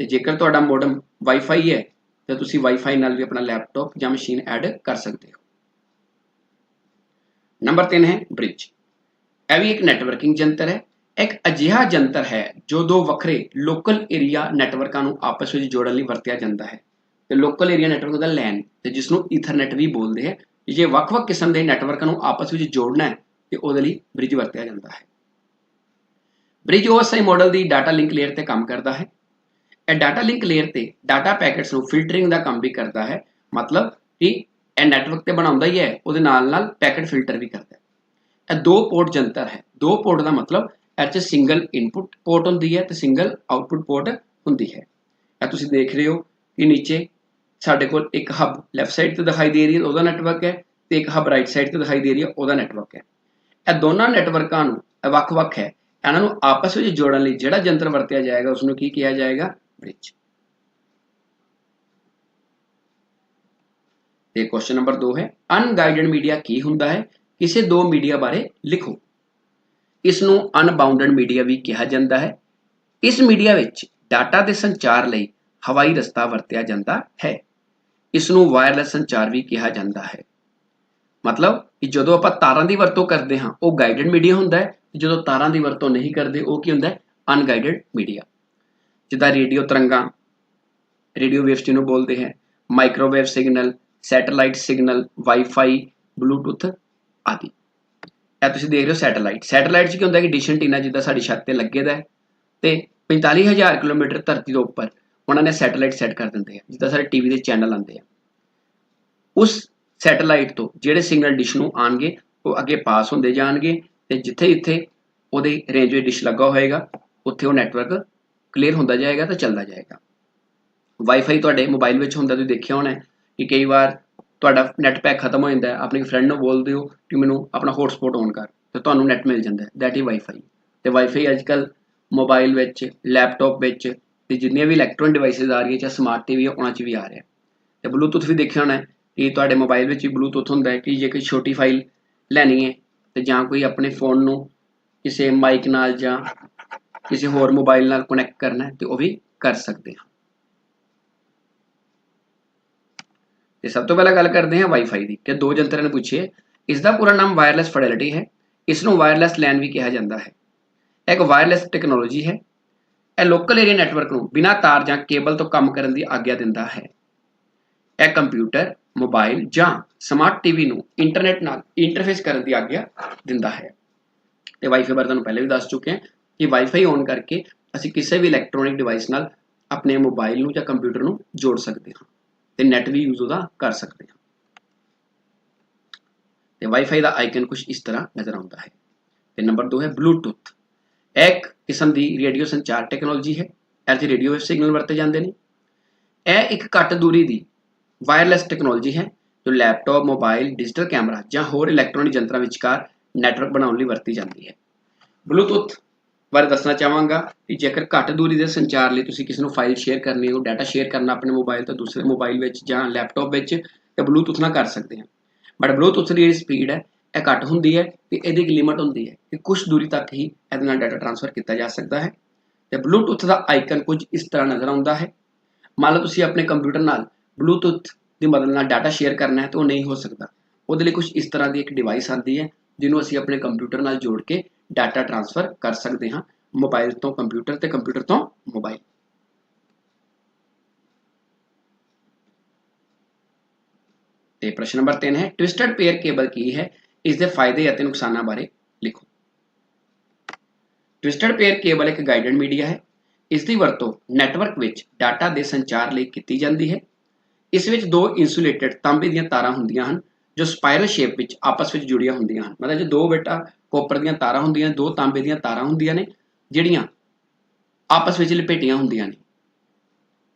A: ਤੇ ਜੇਕਰ ਤੁਹਾਡਾ ਮੋਡਮ ਵਾਈਫਾਈ ਹੈ ਤਾਂ ਤੁਸੀਂ ਵਾਈਫਾਈ ਨਾਲ ਵੀ ਆਪਣਾ ਲੈਪਟਾਪ ਜਾਂ ਮਸ਼ੀਨ ਐਡ ਕਰ ਸਕਦੇ ਹੋ। ਨੰਬਰ 3 ਹੈ ਬ੍ਰਿਜ ਇਹ ਵੀ ਇੱਕ ਨੈਟਵਰਕਿੰਗ ਯੰਤਰ ਹੈ। ਇੱਕ ਅਜਿਹਾ ਯੰਤਰ ਹੈ ਜੋ ਦੋ ਵੱਖਰੇ ਲੋਕਲ ਏਰੀਆ ਨੈਟਵਰਕਾਂ ਨੂੰ ਆਪਸ ਵਿੱਚ ਜੋੜਨ ਲਈ ਵਰਤਿਆ ਜਾਂਦਾ ਹੈ। ਤੇ ਲੋਕਲ ਏਰੀਆ ਨੈਟਵਰਕ ਦਾ LAN ਤੇ ਜਿਸ ਨੂੰ ਈਥਰਨੈਟ ਵੀ ਬੋਲਦੇ ਹੈ ਜੇ ਵੱਖ-ਵੱਖ ਕਿਸਮ ਦੇ ਨੈਟਵਰਕਾਂ ਨੂੰ ਆਪਸ ਵਿੱਚ ਜੋੜਨਾ ਹੈ, ਤੇ ਉਹਦੇ ਲਈ ਬ੍ਰਿਜ ਵਰਤਿਆ ਜਾਂਦਾ ਹੈ। ਬ੍ਰਿਜ OSI ਮਾਡਲ ਦੀ ਡਾਟਾ ਲਿੰਕ ਲੇਅਰ ਤੇ ਕੰਮ ਕਰਦਾ ਹੈ ਇਹ ਡਾਟਾ ਲਿੰਕ ਲੇਅਰ ਤੇ ਡਾਟਾ ਪੈਕੇਟਸ ਨੂੰ ਫਿਲਟਰਿੰਗ ਦਾ ਕੰਮ ਵੀ ਕਰਦਾ ਹੈ। ਮਤਲਬ ਕਿ ਇਹ ਨੈਟਵਰਕ ਤੇ ਬਣਾਉਂਦਾ ਹੀ ਹੈ, ਉਹਦੇ ਨਾਲ ਨਾਲ ਪੈਕੇਟ ਫਿਲਟਰ ਵੀ ਕਰਦਾ ਹੈ। ਇਹ ਦੋ ਪੋਰਟ ਜੰਤਰ ਹੈ। ਦੋ ਪੋਰਟ ਦਾ ਮਤਲਬ ਇਹ 'ਚ ਸਿੰਗਲ ਇਨਪੁਟ ਪੋਰਟ ਹੁੰਦੀ ਹੈ ਤੇ ਸਿੰਗਲ ਆਉਟਪੁੱਟ ਪੋਰਟ ਹੁੰਦੀ ਹੈ। ਇਹ ਤੁਸੀਂ ਦੇਖ ਰਹੇ ਹੋ ਕਿ ਨੀਚੇ ਸਾਡੇ ਕੋਲ ਇੱਕ ਹੱਬ ਲੈਫਟ ਸਾਈਡ ਤੇ ਦਿਖਾਈ ਦੇ ਰਹੀ ਹੈ, ਉਹਦਾ ਨੈਟਵਰਕ ਹੈ ਤੇ ਇੱਕ ਹੱਬ ਰਾਈਟ ਸਾਈਡ ਤੇ ਦਿਖਾਈ ਦੇ ਰਹੀ ਹੈ, ਉਹਦਾ ਨੈਟਵਰਕ ਹੈ। ਇਹ ਦੋਨਾਂ ਨੈਟਵਰਕਾਂ ਨੂੰ ਵੱਖ-ਵੱਖ ਹੈ। ਇਹਨਾਂ ਨੂੰ ਆਪਸ ਵਿੱਚ ਜੋੜਨ ਲਈ ਜਿਹੜਾ ਯੰਤਰ ਵਰਤਿਆ ਜਾਏਗਾ ਉਸ ਨੂੰ ਕੀ ਕਿਹਾ ਜਾਏਗਾ? ਬ੍ਰਿਜ ਤੇ ਕੁਐਸਚਨ ਨੰਬਰ 2 ਹੈ ਅਨਗਾਈਡਡ ਮੀਡੀਆ ਕੀ ਹੁੰਦਾ ਹੈ? ਕਿਸੇ ਦੋ ਮੀਡੀਆ ਬਾਰੇ ਲਿਖੋ। ਇਸ ਨੂੰ ਅਨਬਾਉਂਡਡ ਮੀਡੀਆ ਵੀ ਕਿਹਾ ਜਾਂਦਾ ਹੈ। ਇਸ ਮੀਡੀਆ ਵਿੱਚ ਡਾਟਾ ਦੇ ਸੰਚਾਰ ਲਈ ਹਵਾਈ ਰਸਤਾ ਵਰਤਿਆ ਜਾਂਦਾ ਹੈ। ਇਸ ਨੂੰ ਵਾਇਰਲੈਸ ਸੰਚਾਰ ਵੀ ਕਿਹਾ ਜਾਂਦਾ ਹੈ। ਮਤਲਬ ਕਿ ਜਦੋਂ ਆਪਾਂ ਤਾਰਾਂ ਦੀ ਵਰਤੋਂ ਕਰਦੇ ਹਾਂ, ਉਹ ਗਾਈਡਡ ਮੀਡੀਆ ਹੁੰਦਾ ਹੈ। ਜਦੋਂ ਤਾਰਾਂ ਦੀ ਵਰਤੋਂ ਨਹੀਂ ਕਰਦੇ, ਉਹ ਕੀ ਹੁੰਦਾ ਹੈ? ਅਨਗਾਈਡਡ ਮੀਡੀਆ ਜਿੱਦਾਂ ਰੇਡੀਓ ਤਰੰਗਾਂ, ਰੇਡੀਓ ਵੇਵਸ ਜਿਹਨੂੰ ਬੋਲਦੇ ਹੈ microwave signal satellite signal wifi Bluetooth ਆਦਿ। ਇਹ ਤੁਸੀਂ ਦੇਖ ਰਹੇ ਹੋ ਸੈਟੇਲਾਈਟ ਸੈਟੇਲਾਈਟ 'ਚ ਕੀ ਹੁੰਦਾ ਕਿ ਡਿਸ਼ ਐਂਟੀਨਾ ਜਿੱਦਾਂ ਸਾਡੀ ਛੱਤ ਤੇ ਲੱਗੇ ਦਾ ਹੈ ਤੇ 45000 ਕਿਲੋਮੀਟਰ ਧਰਤੀ ਤੋਂ ਉੱਪਰ ਉਹਨਾਂ ਨੇ ਸੈਟੇਲਾਈਟ ਸੈੱਟ ਕਰ ਦਿੰਦੇ ਆ, ਜਿੱਦਾਂ ਸਾਡੇ ਟੀਵੀ ਦੇ ਚੈਨਲ ਆਉਂਦੇ ਆ। ਉਸ ਸੈਟੇਲਾਈਟ ਤੋਂ ਜਿਹੜੇ ਸਿਗਨਲ ਡਿਸ਼ ਨੂੰ ਆਣਗੇ ਉਹ ਅੱਗੇ ਪਾਸ ਹੁੰਦੇ ਜਾਣਗੇ ਤੇ ਜਿੱਥੇ ਜਿੱਥੇ ਉਹਦੇ ਰੇਂਜਵੇ ਡਿਸ਼ ਲੱਗਾ ਹੋਏਗਾ, ਉੱਥੇ ਉਹ ਨੈਟਵਰਕ ਕਲੀਅਰ ਹੁੰਦਾ ਜਾਏਗਾ ਤਾਂ ਚੱਲਦਾ ਜਾਏਗਾ। ਵਾਈਫਾਈ ਤੁਹਾਡੇ ਮੋਬਾਈਲ ਵਿੱਚ ਹੁੰਦਾ, ਤੁਸੀਂ ਦੇਖਿਆ ਹੋਣਾ ਕਿ ਕਈ ਵਾਰ ਤੁਹਾਡਾ ਨੈਟ ਪੈਕ ਖਤਮ ਹੋ ਜਾਂਦਾ ਹੈ, ਆਪਣੇ ਫਰੈਂਡ ਨੂੰ ਬੋਲਦੇ ਹੋ ਕਿ ਮੈਨੂੰ ਆਪਣਾ ਹੌਟਸਪੌਟ ਔਨ ਕਰ, ਤੇ ਤੁਹਾਨੂੰ ਨੈਟ ਮਿਲ ਜਾਂਦਾ ਹੈ ਦੈਟ ਇਜ਼ ਵਾਈਫਾਈ ਤੇ ਵਾਈਫਾਈ ਅੱਜਕੱਲ ਮੋਬਾਈਲ ਵਿੱਚ ਲੈਪਟਾਪ ਵਿੱਚ, ਤੇ ਜਿੰਨੀਆਂ ਵੀ ਇਲੈਕਟ੍ਰੋਨਿਕ ਡਿਵਾਈਸਿਸ ਆ ਰਹੀਆਂ, ਚਾਹੇ ਸਮਾਰਟ ਟੀਵੀ ਉਹਨਾਂ 'ਚ ਵੀ ਆ ਰਿਹਾ ਤੇ ਬਲੂਟੁੱਥ ਵੀ ਦੇਖਿਆ ਹੋਣਾ ਕਿ ਤੁਹਾਡੇ ਮੋਬਾਈਲ ਵਿੱਚ ਵੀ ਬਲੂਟੁੱਥ ਹੁੰਦਾ ਹੈ ਕਿ ਜੇ ਕੋਈ ਛੋਟੀ ਫਾਈਲ ਲੈਣੀ ਹੈ, ਤੇ ਜਾਂ ਕੋਈ ਆਪਣੇ ਫੋਨ ਨੂੰ ਕਿਸੇ ਮਾਈਕ ਨਾਲ ਜਾਂ ਕਿਸੇ ਹੋਰ ਮੋਬਾਈਲ ਨਾਲ ਕਨੈਕਟ ਕਰਨਾ ਹੈ, ਤੇ ਉਹ ਵੀ ਕਰ ਸਕਦੇ ਹਾਂ। ਤੇ ਸਭ ਤੋਂ ਪਹਿਲਾਂ ਗੱਲ ਕਰਦੇ ਹਾਂ ਵਾਈਫਾਈ ਦੀ, ਕਿ ਦੋ ਜੰਤਰਾਂ ਨੇ ਪੁੱਛੇ ਇਸ ਦਾ ਪੂਰਾ ਨਾਮ ਵਾਇਰਲੈਸ ਫਿਡੈਲਿਟੀ ਹੈ ਇਸ ਨੂੰ ਵਾਇਰਲੈਸ LAN ਵੀ ਕਿਹਾ ਜਾਂਦਾ ਹੈ। ਇਹ ਇੱਕ ਵਾਇਰਲੈਸ ਟੈਕਨੋਲੋਜੀ ਹੈ, ਇਹ ਲੋਕਲ ਏਰੀਆ ਨੈਟਵਰਕ ਨੂੰ ਬਿਨਾਂ ਤਾਰ ਜਾਂ ਕੇਬਲ ਤੋਂ ਕੰਮ ਕਰਨ ਦੀ ਆਗਿਆ ਦਿੰਦਾ ਹੈ। ਇਹ ਕੰਪਿਊਟਰ ਮੋਬਾਈਲ ਜਾਂ ਸਮਾਰਟ ਟੀਵੀ ਨੂੰ ਇੰਟਰਨੈਟ ਨਾਲ ਇੰਟਰਫੇਸ ਕਰਨ ਦੀ ਆਗਿਆ ਦਿੰਦਾ ਹੈ। ਤੇ ਵਾਈਫਾਈ ਬਾਰੇ ਤੁਹਾਨੂੰ ਪਹਿਲੇ ਵੀ ਦੱਸ ਚੁੱਕੇ ਹਾਂ ਕਿ ਵਾਈਫਾਈ ਔਨ ਕਰਕੇ ਅਸੀਂ ਕਿਸੇ ਵੀ ਇਲੈਕਟ੍ਰੋਨਿਕ ਡਿਵਾਈਸ ਨਾਲ ਆਪਣੇ ਮੋਬਾਈਲ ਨੂੰ ਜਾਂ ਕੰਪਿਊਟਰ ਨੂੰ ਜੋੜ ਸਕਦੇ ਹਾਂ ਤੇ ਨੈਟ ਵੀ ਯੂਜ਼ ਉਹਦਾ ਕਰ ਸਕਦੇ ਹਾਂ। ਤੇ ਵਾਈਫਾਈ ਦਾ ਆਈਕਨ ਕੁਝ ਇਸ ਤਰ੍ਹਾਂ ਨਜ਼ਰ ਆਉਂਦਾ ਹੈ। ਤੇ ਨੰਬਰ 2 ਹੈ ਬਲੂਟੁੱਥ ਇੱਕ ਕਿਸਮ ਦੀ ਰੇਡੀਓ ਸੰਚਾਰ ਟੈਕਨੋਲੋਜੀ ਹੈ। ਇਹ ਰੇਡੀਓ ਵੇਵ ਸਿਗਨਲ ਵਰਤੇ ਜਾਂਦੇ ਨੇ। ਇਹ ਇੱਕ ਘੱਟ ਦੂਰੀ ਦੀ ਵਾਇਰਲੈਸ ਟੈਕਨੋਲੋਜੀ ਹੈ, ਜੋ ਲੈਪਟਾਪ ਮੋਬਾਈਲ ਡਿਜੀਟਲ ਕੈਮਰਾ ਜਾਂ ਹੋਰ ਇਲੈਕਟ੍ਰੋਨਿਕ ਯੰਤਰਾਂ ਵਿਚਕਾਰ ਨੈਟਵਰਕ ਬਣਾਉਣ ਲਈ ਵਰਤੀ ਜਾਂਦੀ ਹੈ। ਬਲੂਟੁੱਥ ਬਾਰੇ ਦੱਸਣਾ ਚਾਹਾਂਗਾ ਕਿ ਜੇਕਰ ਘੱਟ ਦੂਰੀ ਦੇ ਸੰਚਾਰ ਲਈ ਤੁਸੀਂ ਕਿਸੇ ਨੂੰ ਫਾਈਲ ਸ਼ੇਅਰ ਕਰਨੀ ਹੋ ਡਾਟਾ ਸ਼ੇਅਰ ਕਰਨਾ ਆਪਣੇ ਮੋਬਾਈਲ ਤੋਂ ਦੂਸਰੇ ਮੋਬਾਈਲ ਵਿੱਚ ਜਾਂ ਲੈਪਟਾਪ ਵਿੱਚ, ਤੇ ਬਲੂਟੁੱਥ ਨਾਲ ਕਰ ਸਕਦੇ ਹਾਂ। ਬਟ ਬਲੂਟੁੱਥ ਦੀ ਜਿਹੜੀ ਸਪੀਡ ਹੈ, ਇਹ ਘੱਟ ਹੁੰਦੀ ਹੈ ਤੇ ਇਹਦੀ ਇੱਕ ਲਿਮਟ ਹੁੰਦੀ ਹੈ ਕਿ ਕੁਝ ਦੂਰੀ ਤੱਕ ਹੀ ਇਹਦੇ ਨਾਲ ਡਾਟਾ ਟ੍ਰਾਂਸਫਰ ਕੀਤਾ ਜਾ ਸਕਦਾ ਹੈ। ਤੇ ਬਲੂਟੁੱਥ ਦਾ ਆਈਕਨ ਕੁਝ ਇਸ ਤਰ੍ਹਾਂ ਨਜ਼ਰ ਆਉਂਦਾ ਹੈ। ਮੰਨ ਲਓ ਤੁਸੀਂ ਆਪਣੇ ਕੰਪਿਊਟਰ ਨਾਲ ਬਲੂਟੁੱਥ ਦੀ ਮਦਦ ਨਾਲ ਡਾਟਾ ਸ਼ੇਅਰ ਕਰਨਾ ਹੈ, ਤਾਂ ਉਹ ਨਹੀਂ ਹੋ ਸਕਦਾ। ਉਹਦੇ ਲਈ ਕੁਝ ਇਸ ਤਰ੍ਹਾਂ ਦੀ ਇੱਕ ਡਿਵਾਈਸ ਆਉਂਦੀ ਹੈ, ਜਿਹਨੂੰ ਅਸੀਂ ਆਪਣੇ ਕੰਪਿਊਟਰ ਨਾਲ ਜੋੜ ਕੇ ਡਾਟਾ ਟ੍ਰਾਂਸਫਰ ਕਰ ਸਕਦੇ ਹਾਂ ਮੋਬਾਈਲ ਤੋਂ ਕੰਪਿਊਟਰ ਤੇ ਕੰਪਿਊਟਰ ਤੋਂ ਮੋਬਾਈਲ। ਤੇ ਪ੍ਰਸ਼ਨ ਨੰਬਰ 3 ਹੈ ਟਵਿਸਟਡ ਪੇਅਰ ਕੇਬਲ ਕੀ ਹੈ? ਇਸ ਦੇ ਫਾਇਦੇ ਅਤੇ ਨੁਕਸਾਨਾਂ ਬਾਰੇ ਲਿਖੋ। ਟਵਿਸਟਡ ਪੇਅਰ ਕੇਬਲ ਇੱਕ ਗਾਈਡਡ ਮੀਡੀਆ ਹੈ। ਇਸ ਦੀ ਵਰਤੋਂ ਨੈਟਵਰਕ ਵਿੱਚ ਡਾਟਾ ਦੇ ਸੰਚਾਰ ਲਈ ਕੀਤੀ ਜਾਂਦੀ ਹੈ। ਇਸ ਵਿੱਚ ਦੋ ਇਨਸੂਲੇਟਡ ਤਾਂਬੇ ਦੀਆਂ ਤਾਰਾਂ ਹੁੰਦੀਆਂ ਹਨ, ਜੋ ਸਪਾਇਰਲ ਸ਼ੇਪ ਵਿੱਚ ਆਪਸ ਵਿੱਚ ਜੁੜੀਆਂ ਹੁੰਦੀਆਂ ਹਨ। ਮਤਲਬ ਜੇ ਦੋ ਬੇਟਾ ਕੋਪਰ ਦੀਆਂ ਤਾਰਾਂ ਹੁੰਦੀਆਂ ਦੋ ਤਾਂਬੇ ਦੀਆਂ ਤਾਰਾਂ ਹੁੰਦੀਆਂ ਨੇ, ਜਿਹੜੀਆਂ ਆਪਸ ਵਿੱਚ ਲਪੇਟੀਆਂ ਹੁੰਦੀਆਂ ਨੇ।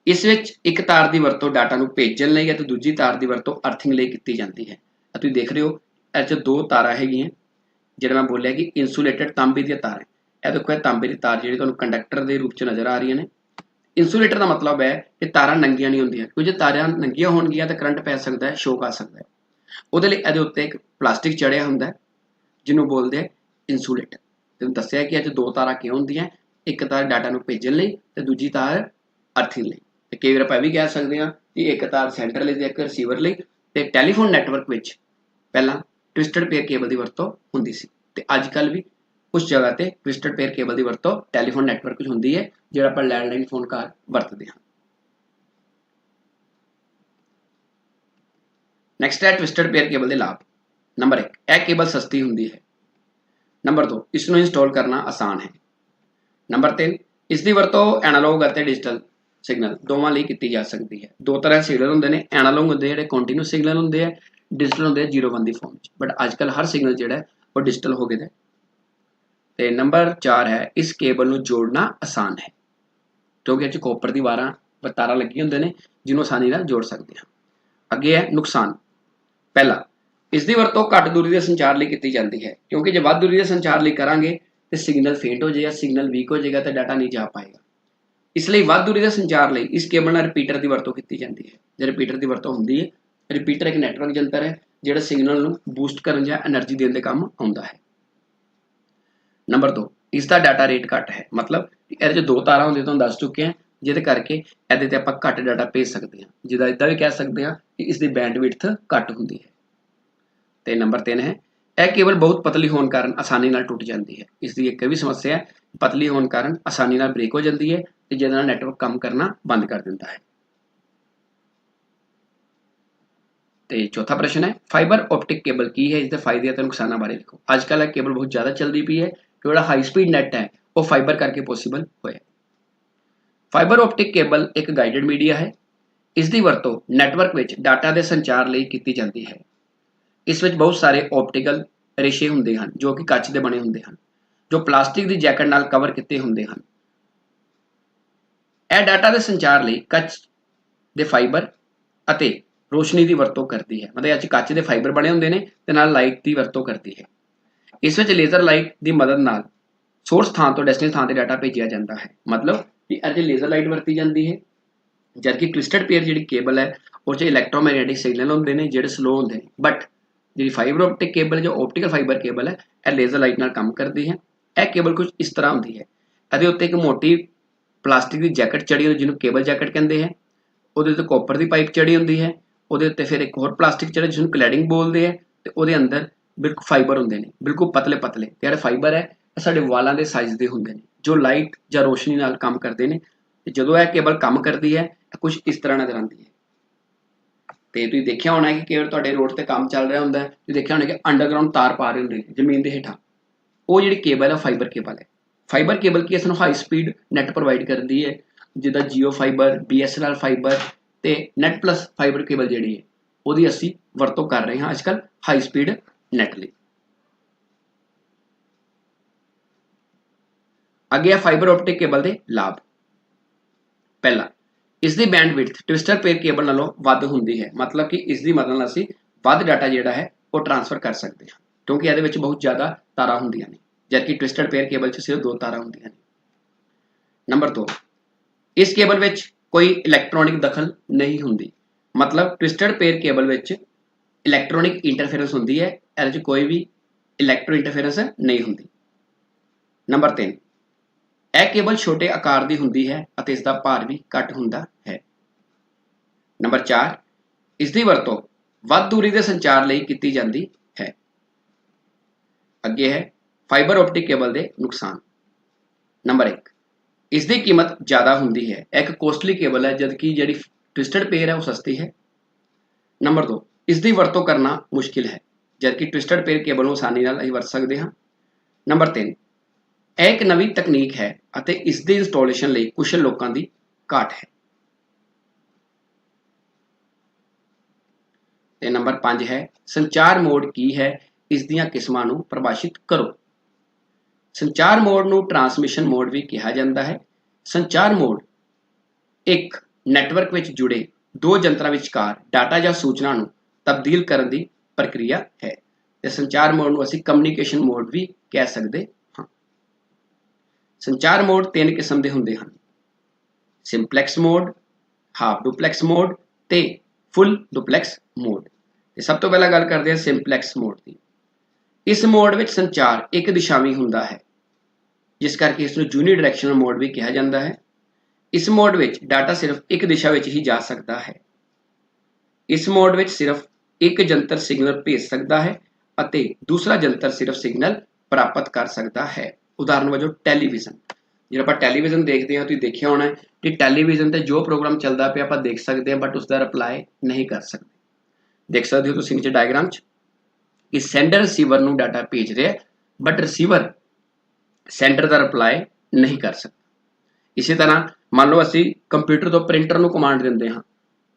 A: ਇਸ ਵਿੱਚ ਇੱਕ ਤਾਰ ਦੀ ਵਰਤੋਂ ਡਾਟਾ ਨੂੰ ਭੇਜਣ ਲਈ ਅਤੇ ਦੂਜੀ ਤਾਰ ਦੀ ਵਰਤੋਂ ਅਰਥਿੰਗ ਲਈ ਕੀਤੀ ਜਾਂਦੀ ਹੈ। ਤੁਸੀਂ ਦੇਖ ਰਹੇ ਹੋ, ਇਹ 'ਚ ਦੋ ਤਾਰਾਂ ਹੈਗੀਆਂ, ਜਿਹੜਾ ਮੈਂ ਬੋਲਿਆ ਕਿ ਇਨਸੂਲੇਟਡ ਤਾਂਬੇ ਦੀਆਂ ਤਾਰਾਂ ਇਹ ਦੇਖੋ, ਇਹ ਤਾਂਬੇ ਦੀ ਤਾਰ ਜਿਹੜੀ ਤੁਹਾਨੂੰ ਕੰਡਕਟਰ ਦੇ ਰੂਪ 'ਚ ਨਜ਼ਰ ਆ ਰਹੀਆਂ ਨੇ। ਇਨਸੂਲੇਟਰ ਦਾ ਮਤਲਬ ਹੈ ਕਿ ਤਾਰਾਂ ਨੰਗੀਆਂ ਨਹੀਂ ਹੁੰਦੀਆਂ। ਕਿਉਂਕਿ ਜੇ ਤਾਰਾਂ ਨੰਗੀਆਂ ਹੋਣਗੀਆਂ ਤਾਂ ਕਰੰਟ ਪੈ ਸਕਦਾ ਹੈ ਸ਼ੋਕ ਆ ਸਕਦਾ ਹੈ। ਉਹਦੇ ਲਈ ਇਹਦੇ ਉੱਤੇ ਇੱਕ ਪਲਾਸਟਿਕ ਚੜਿਆ ਹੁੰਦਾ ਹੈ। ਜਿਹਨੂੰ ਬੋਲਦੇ ਆ ਇਨਸੂਲੇਟਰ ਤੁਹਾਨੂੰ ਦੱਸਿਆ ਕਿ ਅੱਜ ਦੋ ਤਾਰਾਂ ਕਿਉਂ ਹੁੰਦੀਆਂ? ਇੱਕ ਤਾਰ ਡਾਟਾ ਨੂੰ ਭੇਜਣ ਲਈ ਤੇ ਦੂਜੀ ਤਾਰ ਅਰਥਿੰਗ ਲਈ। ਤੇ ਕਈ ਵਾਰ ਆਪਾਂ ਵੀ ਕਹਿ ਸਕਦੇ ਹਾਂ ਕਿ ਇੱਕ ਤਾਰ ਸੈਂਟਰ ਲਈ ਤੇ ਇੱਕ ਰਿਸੀਵਰ ਲਈ। ਤੇ ਟੈਲੀਫੋਨ ਨੈਟਵਰਕ ਵਿੱਚ ਪਹਿਲਾਂ ਟਵਿਸਟਡ ਪੇਅਰ ਕੇਬਲ ਦੀ ਵਰਤੋਂ ਹੁੰਦੀ ਸੀ। ਤੇ ਅੱਜ ਕੱਲ ਵੀ ਕੁਝ ਜਗ੍ਹਾ ਤੇ ਟਵਿਸਟਡ ਪੇਅਰ ਕੇਬਲ ਦੀ ਵਰਤੋਂ ਟੈਲੀਫੋਨ ਨੈਟਵਰਕ ਵਿੱਚ ਹੁੰਦੀ ਹੈ, ਜਿਹੜਾ ਆਪਾਂ ਲੈਂਡਲਾਈਨ ਫੋਨ ਘਰ ਵਰਤਦੇ ਹਾਂ। ਨੈਕਸਟ ਹੈ ਟਵਿਸਟਡ ਪੇਅਰ ਕੇਬਲ ਦੇ ਲਾਭ। ਨੰਬਰ 1 ਇਹ ਕੇਬਲ ਸਸਤੀ ਹੁੰਦੀ ਹੈ। ਨੰਬਰ 2 ਇਸ ਨੂੰ ਇੰਸਟਾਲ ਕਰਨਾ ਆਸਾਨ ਹੈ। ਨੰਬਰ 3 ਇਸ ਦੀ ਵਰਤੋਂ ਐਨਾਲੌਗ ਅਤੇ ਡਿਜੀਟਲ ਸਿਗਨਲ ਦੋਵਾਂ ਲਈ ਕੀਤੀ ਜਾ ਸਕਦੀ ਹੈ। ਦੋ ਤਰ੍ਹਾਂ ਸਿਗਨਲ ਹੁੰਦੇ ਨੇ ਐਨਾਲੌਗ ਹੁੰਦੇ ਜਿਹੜੇ ਕੰਟੀਨਿਊਸ ਸਿਗਨਲ ਹੁੰਦੇ ਆ ਡਿਜੀਟਲ ਹੁੰਦੇ ਆ 0 1 ਦੀ ਫਾਰਮ 'ਚ ਬਟ ਅੱਜ ਕੱਲ ਹਰ ਸਿਗਨਲ ਜਿਹੜਾ ਉਹ ਡਿਜੀਟਲ ਹੋ ਗਿਆ ਹੈ ਤੇ ਨੰਬਰ 4 ਹੈ, ਇਸ ਕੇਬਲ ਨੂੰ ਜੋੜਨਾ ਆਸਾਨ ਹੈ। ਕਿਉਂਕਿ ਇਹ 'ਚ ਕਾਪਰ ਦੀ ਵਾਰਾਂ, ਤਾਰਾਂ ਲੱਗੀਆਂ ਹੁੰਦੇ ਨੇ, ਜਿਹਨੂੰ ਆਸਾਨੀ ਨਾਲ ਜੋੜ ਸਕਦੇ ਹਾਂ। ਅੱਗੇ ਹੈ ਨੁਕਸਾਨ। ਪਹਿਲਾ ਇਸ ਦੀ ਵਰਤੋਂ ਘੱਟ ਦੂਰੀ ਦੇ ਸੰਚਾਰ ਲਈ ਕੀਤੀ ਜਾਂਦੀ ਹੈ, ਕਿਉਂਕਿ ਜੇ ਵੱਧ ਦੂਰੀ ਦੇ ਸੰਚਾਰ ਲਈ ਕਰਾਂਗੇ, ਤੇ ਸਿਗਨਲ ਫੇਟ ਹੋ ਜਾਏਗਾ ਸਿਗਨਲ ਵੀਕ ਹੋ ਜਾਏਗਾ, ਤਾਂ ਡਾਟਾ ਨਹੀਂ ਜਾ ਪਾਏਗਾ। ਇਸ ਲਈ ਵੱਧ ਦੂਰੀ ਦੇ ਸੰਚਾਰ ਲਈ ਇਸ ਕੇਬਲ ਨਾਲ ਰਿਪੀਟਰ ਦੀ ਵਰਤੋਂ ਕੀਤੀ ਜਾਂਦੀ ਹੈ। ਜੇ ਰਿਪੀਟਰ ਦੀ ਵਰਤੋਂ ਹੁੰਦੀ ਹੈ ਰਿਪੀਟਰ ਇੱਕ ਨੈਟਵਰਕ ਜੰਤਰ ਹੈ, ਜਿਹੜਾ ਸਿਗਨਲ ਨੂੰ ਬੂਸਟ ਕਰਨ ਜਾਂ એનર્ਜੀ ਦੇਣ ਦੇ ਕੰਮ ਆਉਂਦਾ ਹੈ। ਨੰਬਰ 2 ਇਸ ਦਾ ਡਾਟਾ ਰੇਟ ਘੱਟ ਹੈ, ਮਤਲਬ ਇਹਦੇ ਚ ਦੋ ਤਾਰਾਂ ਹੁੰਦੀਆਂ, ਤੁਹਾਨੂੰ ਦੱਸ ਚੁੱਕੇ ਹਾਂ, ਜਿਹਦੇ ਕਰਕੇ ਇਹਦੇ ਤੇ ਆਪਾਂ ਘੱਟ ਡਾਟਾ ਭੇਜ ਸਕਦੇ ਹਾਂ। ਜਿਹਦਾ ਇਦਾਂ ਵੀ ਕਹਿ ਸਕਦੇ ਹਾਂ ਕਿ ਇਸ ਦੀ ਬੈਂਡਵਿਡਥ ਘੱਟ ਹੁੰਦੀ ਹੈ। ਤੇ ਨੰਬਰ 3 ਹੈ, ਇਹ ਕੇਬਲ ਬਹੁਤ ਪਤਲੀ ਹੋਣ ਕਾਰਨ ਆਸਾਨੀ ਨਾਲ ਟੁੱਟ ਜਾਂਦੀ ਹੈ। ਇਸ ਦੀ ਇੱਕ ਵੀ ਸਮੱਸਿਆ ਹੈ, ਪਤਲੀ ਹੋਣ ਕਾਰਨ ਆਸਾਨੀ ਨਾਲ ਬ੍ਰੇਕ ਹੋ ਜਾਂਦੀ ਹੈ ਤੇ ਜਿਹਦੇ ਨਾਲ ਨੈਟਵਰਕ ਕੰਮ ਕਰਨਾ ਬੰਦ ਕਰ ਦਿੰਦਾ ਹੈ। ਤੇ ਚੌਥਾ ਪ੍ਰਸ਼ਨ ਹੈ ਫਾਈਬਰ ਆਪਟਿਕ ਕੇਬਲ ਕੀ ਹੈ? ਇਸ ਦੇ ਫਾਇਦੇ ਅਤੇ ਨੁਕਸਾਨਾਂ ਬਾਰੇ ਲਿਖੋ। ਅੱਜ ਕੱਲ੍ਹ ਇਹ ਕੇਬਲ ਬਹੁਤ ਜ਼ਿਆਦਾ ਚੱਲਦੀ ਪਈ ਹੈ, ਜਿਹੜਾ ਹਾਈ ਸਪੀਡ ਨੈਟ ਹੈ, ਉਹ ਫਾਈਬਰ ਕਰਕੇ ਪੋਸੀਬਲ ਹੋਇਆ ਫਾਈਬਰ ਆਪਟਿਕ ਕੇਬਲ ਇੱਕ ਗਾਈਡਡ ਮੀਡੀਆ ਹੈ। ਇਸ ਦੀ ਵਰਤੋਂ ਨੈਟਵਰਕ ਵਿੱਚ ਡਾਟਾ ਦੇ ਸੰਚਾਰ ਲਈ ਕੀਤੀ ਜਾਂਦੀ ਹੈ। ਇਸ ਵਿੱਚ ਬਹੁਤ ਸਾਰੇ ਆਪਟੀਕਲ ਰੇਸ਼ੇ ਹੁੰਦੇ ਹਨ, ਜੋ ਕਿ ਕੱਚ ਦੇ ਬਣੇ ਹੁੰਦੇ ਹਨ, ਜੋ ਪਲਾਸਟਿਕ ਦੀ ਜੈਕਟ ਨਾਲ ਕਵਰ ਕੀਤੇ ਹੁੰਦੇ ਹਨ। ਇਹ ਡਾਟਾ ਦੇ ਸੰਚਾਰ ਲਈ ਕੱਚ ਦੇ ਫਾਈਬਰ ਅਤੇ ਰੋਸ਼ਨੀ ਦੀ ਵਰਤੋਂ ਕਰਦੀ ਹੈ। ਮਤਲਬ ਅੱਜ ਕੱਚ ਦੇ ਫਾਈਬਰ ਬਣੇ ਹੁੰਦੇ ਨੇ ਤੇ ਨਾਲ ਲਾਈਟ ਦੀ ਵਰਤੋਂ ਕਰਦੀ ਹੈ। ਇਸ ਵਿੱਚ ਲੇਜ਼ਰ ਲਾਈਟ ਦੀ ਮਦਦ ਨਾਲ ਸੋਰਸ ਥਾਂ ਤੋਂ ਡੈਸਟੀਨੇਸ਼ਨ ਥਾਂ ਤੇ ਡਾਟਾ ਭੇਜਿਆ ਜਾਂਦਾ ਹੈ। ਮਤਲਬ ਕਿ ਅੱਜ ਲੇਜ਼ਰ ਲਾਈਟ ਵਰਤੀ ਜਾਂਦੀ ਹੈ, ਜਦਕਿ ਟਵਿਸਟਡ ਪੇਅਰ ਜਿਹੜੀ ਕੇਬਲ ਹੈ, ਉਹ 'ਚ ਇਲੈਕਟ੍ਰੋਮੈਗਨੈਟਿਕ ਸਿਗਨਲ ਹੁੰਦੇ ਨੇ, ਜਿਹੜੇ ਸਲੋ ਹੁੰਦੇ ਨੇ। ਬਟ ਜਿਹੜੀ ਫਾਈਬਰ ਆਪਟਿਕ ਕੇਬਲ ਜੋ ਆਪਟੀਕਲ ਫਾਈਬਰ ਕੇਬਲ ਹੈ, ਇਹ ਲੇਜ਼ਰ ਲਾਈਟ ਨਾਲ ਕੰਮ ਕਰਦੀ ਹੈ। ਇਹ ਕੇਬਲ ਕੁਝ ਇਸ ਤਰ੍ਹਾਂ ਹੁੰਦੀ ਹੈ। ਇਹਦੇ ਉੱਤੇ ਇੱਕ ਮੋਟੀ ਪਲਾਸਟਿਕ ਦੀ ਜੈਕਟ ਚੜੀ ਹੁੰਦੀ, ਜਿਹਨੂੰ ਕੇਬਲ ਜੈਕਟ ਕਹਿੰਦੇ ਹੈ। ਉਹਦੇ ਉੱਤੇ ਕਾਪਰ ਦੀ ਪਾਈਪ ਚੜੀ ਹੁੰਦੀ ਹੈ। ਉਹਦੇ ਉੱਤੇ ਫਿਰ ਇੱਕ ਹੋਰ ਪਲਾਸਟਿਕ ਚੜਾ ਜਿਹਨੂੰ ਕਲੈਡਿੰਗ ਬੋਲਦੇ ਆ ਤੇ ਉਹਦੇ ਅੰਦਰ ਬਿਲਕੁਲ ਫਾਈਬਰ ਹੁੰਦੇ ਨੇ। ਬਿਲਕੁਲ ਪਤਲੇ ਪਤਲੇ। ਤੇ ਜਿਹੜੇ ਫਾਈਬਰ ਹੈ, ਇਹ ਸਾਡੇ ਵਾਲਾਂ ਦੇ ਸਾਈਜ਼ ਦੇ ਹੁੰਦੇ ਨੇ, ਜੋ ਲਾਈਟ ਜਾਂ ਰੋਸ਼ਨੀ ਨਾਲ ਕੰਮ ਕਰਦੇ ਨੇ। ਤੇ ਜਦੋਂ ਇਹ ਕੇਬਲ ਕੰਮ ਕਰਦੀ ਹੈ, ਇਹ ਕੁਝ ਇਸ ਤਰ੍ਹਾਂ ਨਜ਼ਰ ਆਉਂਦੀ ਹੈ। ਤੇ ਤੁਸੀਂ ਦੇਖਿਆ ਹੋਣਾ ਕਿ ਕੇਵਲ ਤੁਹਾਡੇ ਰੋਡ ਤੇ ਕੰਮ ਚੱਲ ਰਿਹਾ ਹੁੰਦਾ ਹੈ। ਤੁਸੀਂ ਦੇਖਿਆ ਹੋਣਾ ਕਿ ਅੰਡਰਗਰਾਉਂਡ ਤਾਰ ਪਾ ਰਹੇ ਹੁੰਦੇ ਨੇ, ਜ਼ਮੀਨ ਦੇ ਹੇਠਾਂ। ਉਹ ਜਿਹੜੀ ਕੇਬਲ ਹੈ ਫਾਈਬਰ ਕੇਬਲ ਹੈ। ਫਾਈਬਰ ਕੇਬਲ ਕੀ ਸਾਨੂੰ ਹਾਈ ਸਪੀਡ ਨੈਟ ਪ੍ਰੋਵਾਈਡ ਕਰਦੀ ਹੈ। ਜਿੱਦਾਂ ਜੀਓ ਫਾਈਬਰ BSNL ਫਾਈਬਰ ਤੇ ਨੈਟ ਪਲੱਸ ਫਾਈਬਰ ਕੇਬਲ ਜਿਹੜੀ ਹੈ, ਉਹਦੀ ਅਸੀਂ ਵਰਤੋਂ ਕਰ ਰਹੇ ਹਾਂ ਅੱਜਕੱਲ ਹਾਈ ਸਪੀਡ ਨੈਟ ਲਈ। ਅੱਗੇ ਹੈ ਫਾਈਬਰ ਆਪਟਿਕ ਕੇਬਲ ਦੇ ਲਾਭ। ਪਹਿਲਾ ਇਸ ਦੀ ਬੈਂਡਵਿਡਥ ਟਵਿਸਟਰ ਪੇਅਰ ਕੇਬਲ ਨਾਲੋਂ ਵੱਧ ਹੁੰਦੀ ਹੈ। ਮਤਲਬ ਕਿ ਇਸ ਦੀ ਮਦਦ ਨਾਲ ਅਸੀਂ ਵੱਧ ਡਾਟਾ ਜਿਹੜਾ ਹੈ, ਉਹ ਟ੍ਰਾਂਸਫਰ ਕਰ ਸਕਦੇ ਹਾਂ। ਕਿਉਂਕਿ ਇਹਦੇ ਵਿੱਚ ਬਹੁਤ ਜ਼ਿਆਦਾ ਤਾਰਾਂ ਹੁੰਦੀਆਂ ਨੇ। ਜਦਕਿ ਟਵਿਸਟਡ ਪੇਅਰ ਕੇਬਲ 'ਚ ਸਿਰਫ ਦੋ ਤਾਰਾਂ ਹੁੰਦੀਆਂ ਨੇ। ਨੰਬਰ 2 ਇਸ ਕੇਬਲ ਵਿੱਚ ਕੋਈ ਇਲੈਕਟ੍ਰੋਨਿਕ ਦਖਲ ਨਹੀਂ ਹੁੰਦੀ। ਮਤਲਬ ਟਵਿਸਟਡ ਪੇਅਰ ਕੇਬਲ ਵਿੱਚ ਇਲੈਕਟ੍ਰੋਨਿਕ ਇੰਟਰਫੇਰੈਂਸ ਹੁੰਦੀ ਹੈ। ਇਹਦੇ 'ਚ ਕੋਈ ਵੀ ਇਲੈਕਟ੍ਰੋ ਇੰਟਰਫੇਰੈਂਸ ਨਹੀਂ ਹੁੰਦੀ। ਨੰਬਰ 3 ਇਹ ਕੇਬਲ ਛੋਟੇ ਆਕਾਰ ਦੀ ਹੁੰਦੀ ਹੈ ਅਤੇ ਇਸ ਦਾ ਭਾਰ ਵੀ ਘੱਟ ਹੁੰਦਾ ਹੈ। ਨੰਬਰ 4 ਇਸ ਦੀ ਵਰਤੋਂ ਵੱਧ ਦੂਰੀ ਦੇ ਸੰਚਾਰ ਲਈ ਕੀਤੀ ਜਾਂਦੀ ਹੈ। ਅੱਗੇ ਹੈ ਫਾਈਬਰ ਆਪਟਿਕ ਕੇਬਲ ਦੇ ਨੁਕਸਾਨ। ਨੰਬਰ 1 ਇਸ ਦੀ ਕੀਮਤ ਜ਼ਿਆਦਾ ਹੁੰਦੀ ਹੈ। ਇਹ ਇੱਕ ਕੋਸਟਲੀ ਕੇਬਲ ਹੈ, ਜਦਕਿ ਜਿਹੜੀ ਟਵਿਸਟਡ ਪੇਅਰ ਹੈ, ਉਹ ਸਸਤੀ ਹੈ। ਨੰਬਰ 2 ਇਸ ਦੀ ਵਰਤੋਂ ਕਰਨਾ ਮੁਸ਼ਕਿਲ ਹੈ, ਜਦਕਿ ਟਵਿਸਟਡ ਪੇਅਰ ਕੇਬਲ ਨੂੰ ਆਸਾਨੀ ਨਾਲ ਅਸੀਂ ਵਰਤ ਸਕਦੇ ਹਾਂ। ਨੰਬਰ 3 ਇਹ ਇੱਕ ਨਵੀਂ ਤਕਨੀਕ ਹੈ ਅਤੇ ਇਸ ਦੇ ਇੰਸਟਾਲੇਸ਼ਨ ਲਈ ਕੁਸ਼ਲ ਲੋਕਾਂ ਦੀ ਘਾਟ ਹੈ। ਤੇ ਨੰਬਰ 5 ਹੈ, ਸੰਚਾਰ ਮੋਡ ਕੀ ਹੈ? ਇਸ ਦੀਆਂ ਕਿਸਮਾਂ ਨੂੰ ਪਰਿਭਾਸ਼ਿਤ ਕਰੋ। ਸੰਚਾਰ ਮੋਡ ਨੂੰ ਟਰਾਂਸਮਿਸ਼ਨ ਮੋਡ ਵੀ ਕਿਹਾ ਜਾਂਦਾ ਹੈ। ਸੰਚਾਰ ਮੋਡ ਇੱਕ ਨੈਟਵਰਕ ਵਿੱਚ ਜੁੜੇ ਦੋ ਯੰਤਰਾਂ ਵਿਚਕਾਰ ਡਾਟਾ ਜਾਂ ਸੂਚਨਾ ਨੂੰ ਤਬਦੀਲ ਕਰਨ ਦੀ ਪ੍ਰਕਿਰਿਆ ਹੈ। ਤੇ ਸੰਚਾਰ ਮੋਡ ਨੂੰ ਅਸੀਂ ਕਮਿਊਨੀਕੇਸ਼ਨ ਮੋਡ ਵੀ ਕਹਿ ਸਕਦੇ ਸੰਚਾਰ ਮੋਡ ਤਿੰਨ ਕਿਸਮ ਦੇ ਹੁੰਦੇ ਹਨ। Simplex mode, half duplex mode ਤੇ ਫੁੱਲ ਡੁਪਲੈਕਸ ਮੋਡ। ਤੇ ਸਭ ਤੋਂ ਪਹਿਲਾਂ ਗੱਲ ਕਰਦੇ ਹਾਂ ਸਿੰਪਲੈਕਸ ਮੋਡ ਦੀ। ਇਸ ਮੋਡ ਵਿੱਚ ਸੰਚਾਰ ਇੱਕ ਦਿਸ਼ਾਵੀ ਹੁੰਦਾ ਹੈ, ਜਿਸ ਕਰਕੇ ਇਸ ਨੂੰ ਯੂਨੀ ਡਾਇਰੈਕਸ਼ਨਲ ਮੋਡ ਵੀ ਕਿਹਾ ਜਾਂਦਾ ਹੈ। ਇਸ ਮੋਡ ਵਿੱਚ ਡਾਟਾ ਸਿਰਫ ਇੱਕ ਦਿਸ਼ਾ ਵਿੱਚ ਹੀ ਜਾ ਸਕਦਾ ਹੈ। ਇਸ ਮੋਡ ਵਿੱਚ ਸਿਰਫ ਇੱਕ ਜੰਤਰ ਸਿਗਨਲ ਭੇਜ ਸਕਦਾ ਹੈ ਅਤੇ ਦੂਸਰਾ ਜੰਤਰ ਸਿਰਫ ਸਿਗਨਲ ਪ੍ਰਾਪਤ ਕਰ ਸਕਦਾ ਹੈ। ਉਦਾਹਰਨ ਵਜੋਂ ਟੈਲੀਵਿਜ਼ਨ ਜਿਹੜਾ ਆਪਾਂ ਟੈਲੀਵਿਜ਼ਨ ਦੇਖਦੇ ਹਾਂ, ਤੁਸੀਂ ਦੇਖਿਆ ਹੋਣਾ ਕਿ ਟੈਲੀਵਿਜ਼ਨ ਤੇ ਜੋ ਪ੍ਰੋਗਰਾਮ ਚੱਲਦਾ ਪਿਆ, ਆਪਾਂ ਦੇਖ ਸਕਦੇ ਹਾਂ ਬਟ ਉਸ ਦਾ ਰਿਪਲਾਈ ਨਹੀਂ ਕਰ ਸਕਦੇ। ਦੇਖ ਸਕਦੇ ਹੋ ਤੁਸੀਂ ਨੀਚੇ ਡਾਇਗਰਾਮ 'ਚ ਕਿ ਸੈਂਡਰ ਰਿਸੀਵਰ ਨੂੰ ਡਾਟਾ ਭੇਜ ਰਿਹਾ ਬਟ ਰਿਸੀਵਰ ਸੈਂਡਰ ਦਾ ਰਿਪਲਾਈ ਨਹੀਂ ਕਰ ਸਕਦਾ। ਇਸੇ ਤਰ੍ਹਾਂ ਮੰਨ ਲਓ ਅਸੀਂ ਕੰਪਿਊਟਰ ਤੋਂ ਪ੍ਰਿੰਟਰ ਨੂੰ ਕਮਾਂਡ ਦਿੰਦੇ ਹਾਂ,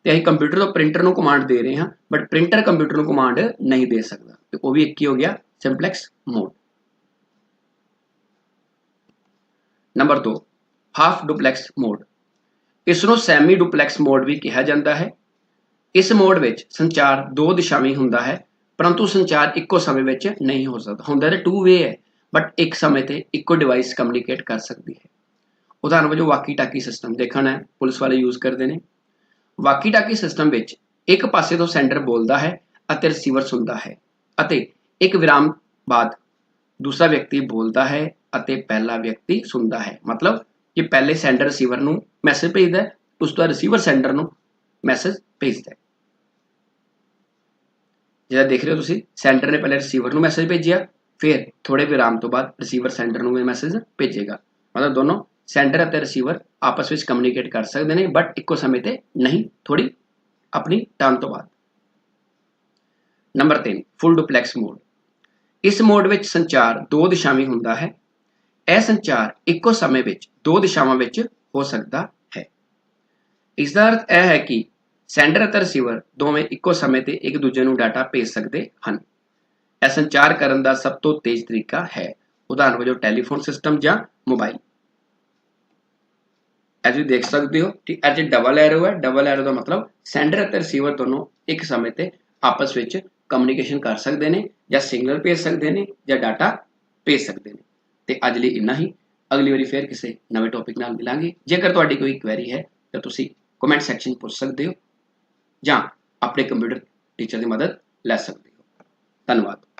A: ਤੇ ਅਸੀਂ ਕੰਪਿਊਟਰ ਤੋਂ ਪ੍ਰਿੰਟਰ ਨੂੰ ਕਮਾਂਡ ਦੇ ਰਹੇ ਹਾਂ ਬਟ ਪ੍ਰਿੰਟਰ ਕੰਪਿਊਟਰ ਨੂੰ ਕਮਾਂਡ ਨਹੀਂ ਦੇ ਸਕਦਾ। ਤੇ ਉਹ ਵੀ ਇੱਕ ਹੀ ਹੋ ਗਿਆ simplex mode number 2 half duplex mode ਇਸ ਨੂੰ ਸੈਮੀ ਡੁਪਲੈਕਸ ਮੋਡ ਵੀ ਕਿਹਾ ਜਾਂਦਾ ਹੈ। ਇਸ ਮੋਡ ਵਿੱਚ ਸੰਚਾਰ ਦੋ ਦਿਸ਼ਾਵੀ ਹੁੰਦਾ ਹੈ, ਪਰੰਤੂ ਸੰਚਾਰ ਇੱਕੋ ਸਮੇਂ ਵਿੱਚ ਨਹੀਂ ਹੋ ਸਕਦਾ। ਹੁੰਦਾ ਤੇ ਟੂ ਵੇ ਹੈ ਬਟ ਇੱਕ ਸਮੇਂ ਤੇ ਇੱਕੋ ਡਿਵਾਈਸ ਕਮਿਊਨੀਕੇਟ ਕਰ ਸਕਦੀ ਹੈ। ਉਦਾਹਰਨ ਵਜੋਂ ਵਾਕੀ ਟਾਕੀ ਸਿਸਟਮ ਦੇਖਣਾ ਹੈ, ਪੁਲਿਸ ਵਾਲੇ ਯੂਜ਼ ਕਰਦੇ ਨੇ। ਵਾਕੀ ਟਾਕੀ ਸਿਸਟਮ ਵਿੱਚ ਇੱਕ ਪਾਸੇ ਤੋਂ ਸੈਂਡਰ ਬੋਲਦਾ ਹੈ ਅਤੇ ਰਿਸੀਵਰ ਸੁਣਦਾ ਹੈ ਅਤੇ ਇੱਕ ਵਿਰਾਮ ਬਾਅਦ ਦੂਸਰਾ ਵਿਅਕਤੀ ਬੋਲਦਾ ਹੈ ਅਤੇ ਪਹਿਲਾ ਵਿਅਕਤੀ ਸੁਣਦਾ ਹੈ। ਮਤਲਬ ਕਿ ਪਹਿਲੇ ਸੈਂਡਰ ਰਿਸੀਵਰ ਨੂੰ ਮੈਸੇਜ ਭੇਜਦਾ ਹੈ, ਉਸ ਤੋਂ ਬਾਅਦ ਰਿਸੀਵਰ ਸੈਂਡਰ ਨੂੰ ਮੈਸੇਜ ਭੇਜਦਾ ਹੈ। ਜਿਹੜਾ ਦੇਖ ਰਹੇ ਹੋ ਤੁਸੀਂ ਸੈਂਡਰ ਨੇ ਪਹਿਲੇ ਰਿਸੀਵਰ ਨੂੰ ਮੈਸੇਜ ਭੇਜਿਆ, ਫਿਰ ਥੋੜੇ ਵਿਰਾਮ ਤੋਂ ਬਾਅਦ ਰਿਸੀਵਰ ਸੈਂਡਰ ਨੂੰ ਵੀ ਮੈਸੇਜ ਭੇਜੇਗਾ। ਮਤਲਬ ਦੋਨੋਂ ਸੈਂਡਰ ਅਤੇ ਰਿਸੀਵਰ ਆਪਸ ਵਿੱਚ ਕਮਿਊਨੀਕੇਟ ਕਰ ਸਕਦੇ ਨੇ ਬਟ ਇੱਕੋ ਸਮੇਂ ਤੇ ਨਹੀਂ ਥੋੜੀ ਆਪਣੀ ਟਰਨ ਤੋਂ ਬਾਅਦ। ਨੰਬਰ 3 ਫੁੱਲ ਡੁਪਲੈਕਸ ਮੋਡ ਇਸ ਮੋਡ ਵਿੱਚ ਸੰਚਾਰ ਦੋ ਦਿਸ਼ਾਵੀ ਹੁੰਦਾ ਹੈ। ਇਹ ਸੰਚਾਰ ਇੱਕੋ ਸਮੇਂ ਵਿੱਚ, ਦੋ ਦਿਸ਼ਾਵਾਂ ਵਿੱਚ ਹੋ ਸਕਦਾ ਹੈ। ਇਸ ਦਾ ਅਰਥ ਇਹ ਹੈ ਕਿ ਸੈਂਡਰ ਅਤੇ ਰਿਸੀਵਰ ਦੋਵੇਂ ਇੱਕੋ ਸਮੇਂ ਤੇ ਇੱਕ ਦੂਜੇ ਨੂੰ ਡਾਟਾ ਭੇਜ ਸਕਦੇ ਹਨ। ਇਹ ਸੰਚਾਰ ਕਰਨ ਦਾ ਸਭ ਤੋਂ ਤੇਜ਼ ਤਰੀਕਾ ਹੈ। ਉਦਾਹਰਨ ਵਜੋਂ ਟੈਲੀਫੋਨ ਸਿਸਟਮ ਜਾਂ ਮੋਬਾਈਲ। ਐਜ ਤੁਸੀਂ ਦੇਖ ਸਕਦੇ ਹੋ, ਕਿ ਇਹ ਡਬਲ ਐਰੋ ਹੈ ਡਬਲ ਐਰੋ ਦਾ ਮਤਲਬ ਸੈਂਡਰ ਅਤੇ ਰਿਸੀਵਰ ਦੋਨੋਂ ਇੱਕ ਸਮੇਂ ਤੇ ਆਪਸ ਵਿੱਚ ਕਮਿਊਨੀਕੇਸ਼ਨ ਕਰ ਸਕਦੇ ਨੇ ਜਾਂ ਸਿਗਨਲ ਭੇਜ ਸਕਦੇ ਨੇ ਜਾਂ ਡਾਟਾ ਭੇਜ ਸਕਦੇ ਨੇ। ਤੇ ਅੱਜ ਲਈ ਇੰਨਾ ਹੀ। ਅਗਲੀ ਵਾਰੀ ਫੇਰ ਕਿਸੇ ਨਵੇਂ ਟੌਪਿਕ ਨਾਲ ਮਿਲਾਂਗੇ। ਜੇਕਰ ਤੁਹਾਡੀ ਕੋਈ ਕੁਐਰੀ ਹੈ, ਤਾਂ ਤੁਸੀਂ ਕਮੈਂਟ ਸੈਕਸ਼ਨ ਪੁੱਛ ਸਕਦੇ ਹੋ ਜਾਂ ਆਪਣੇ ਕੰਪਿਊਟਰ ਟੀਚਰ ਦੀ ਮਦਦ ਲੈ ਸਕਦੇ ਹੋ। ਧੰਨਵਾਦ।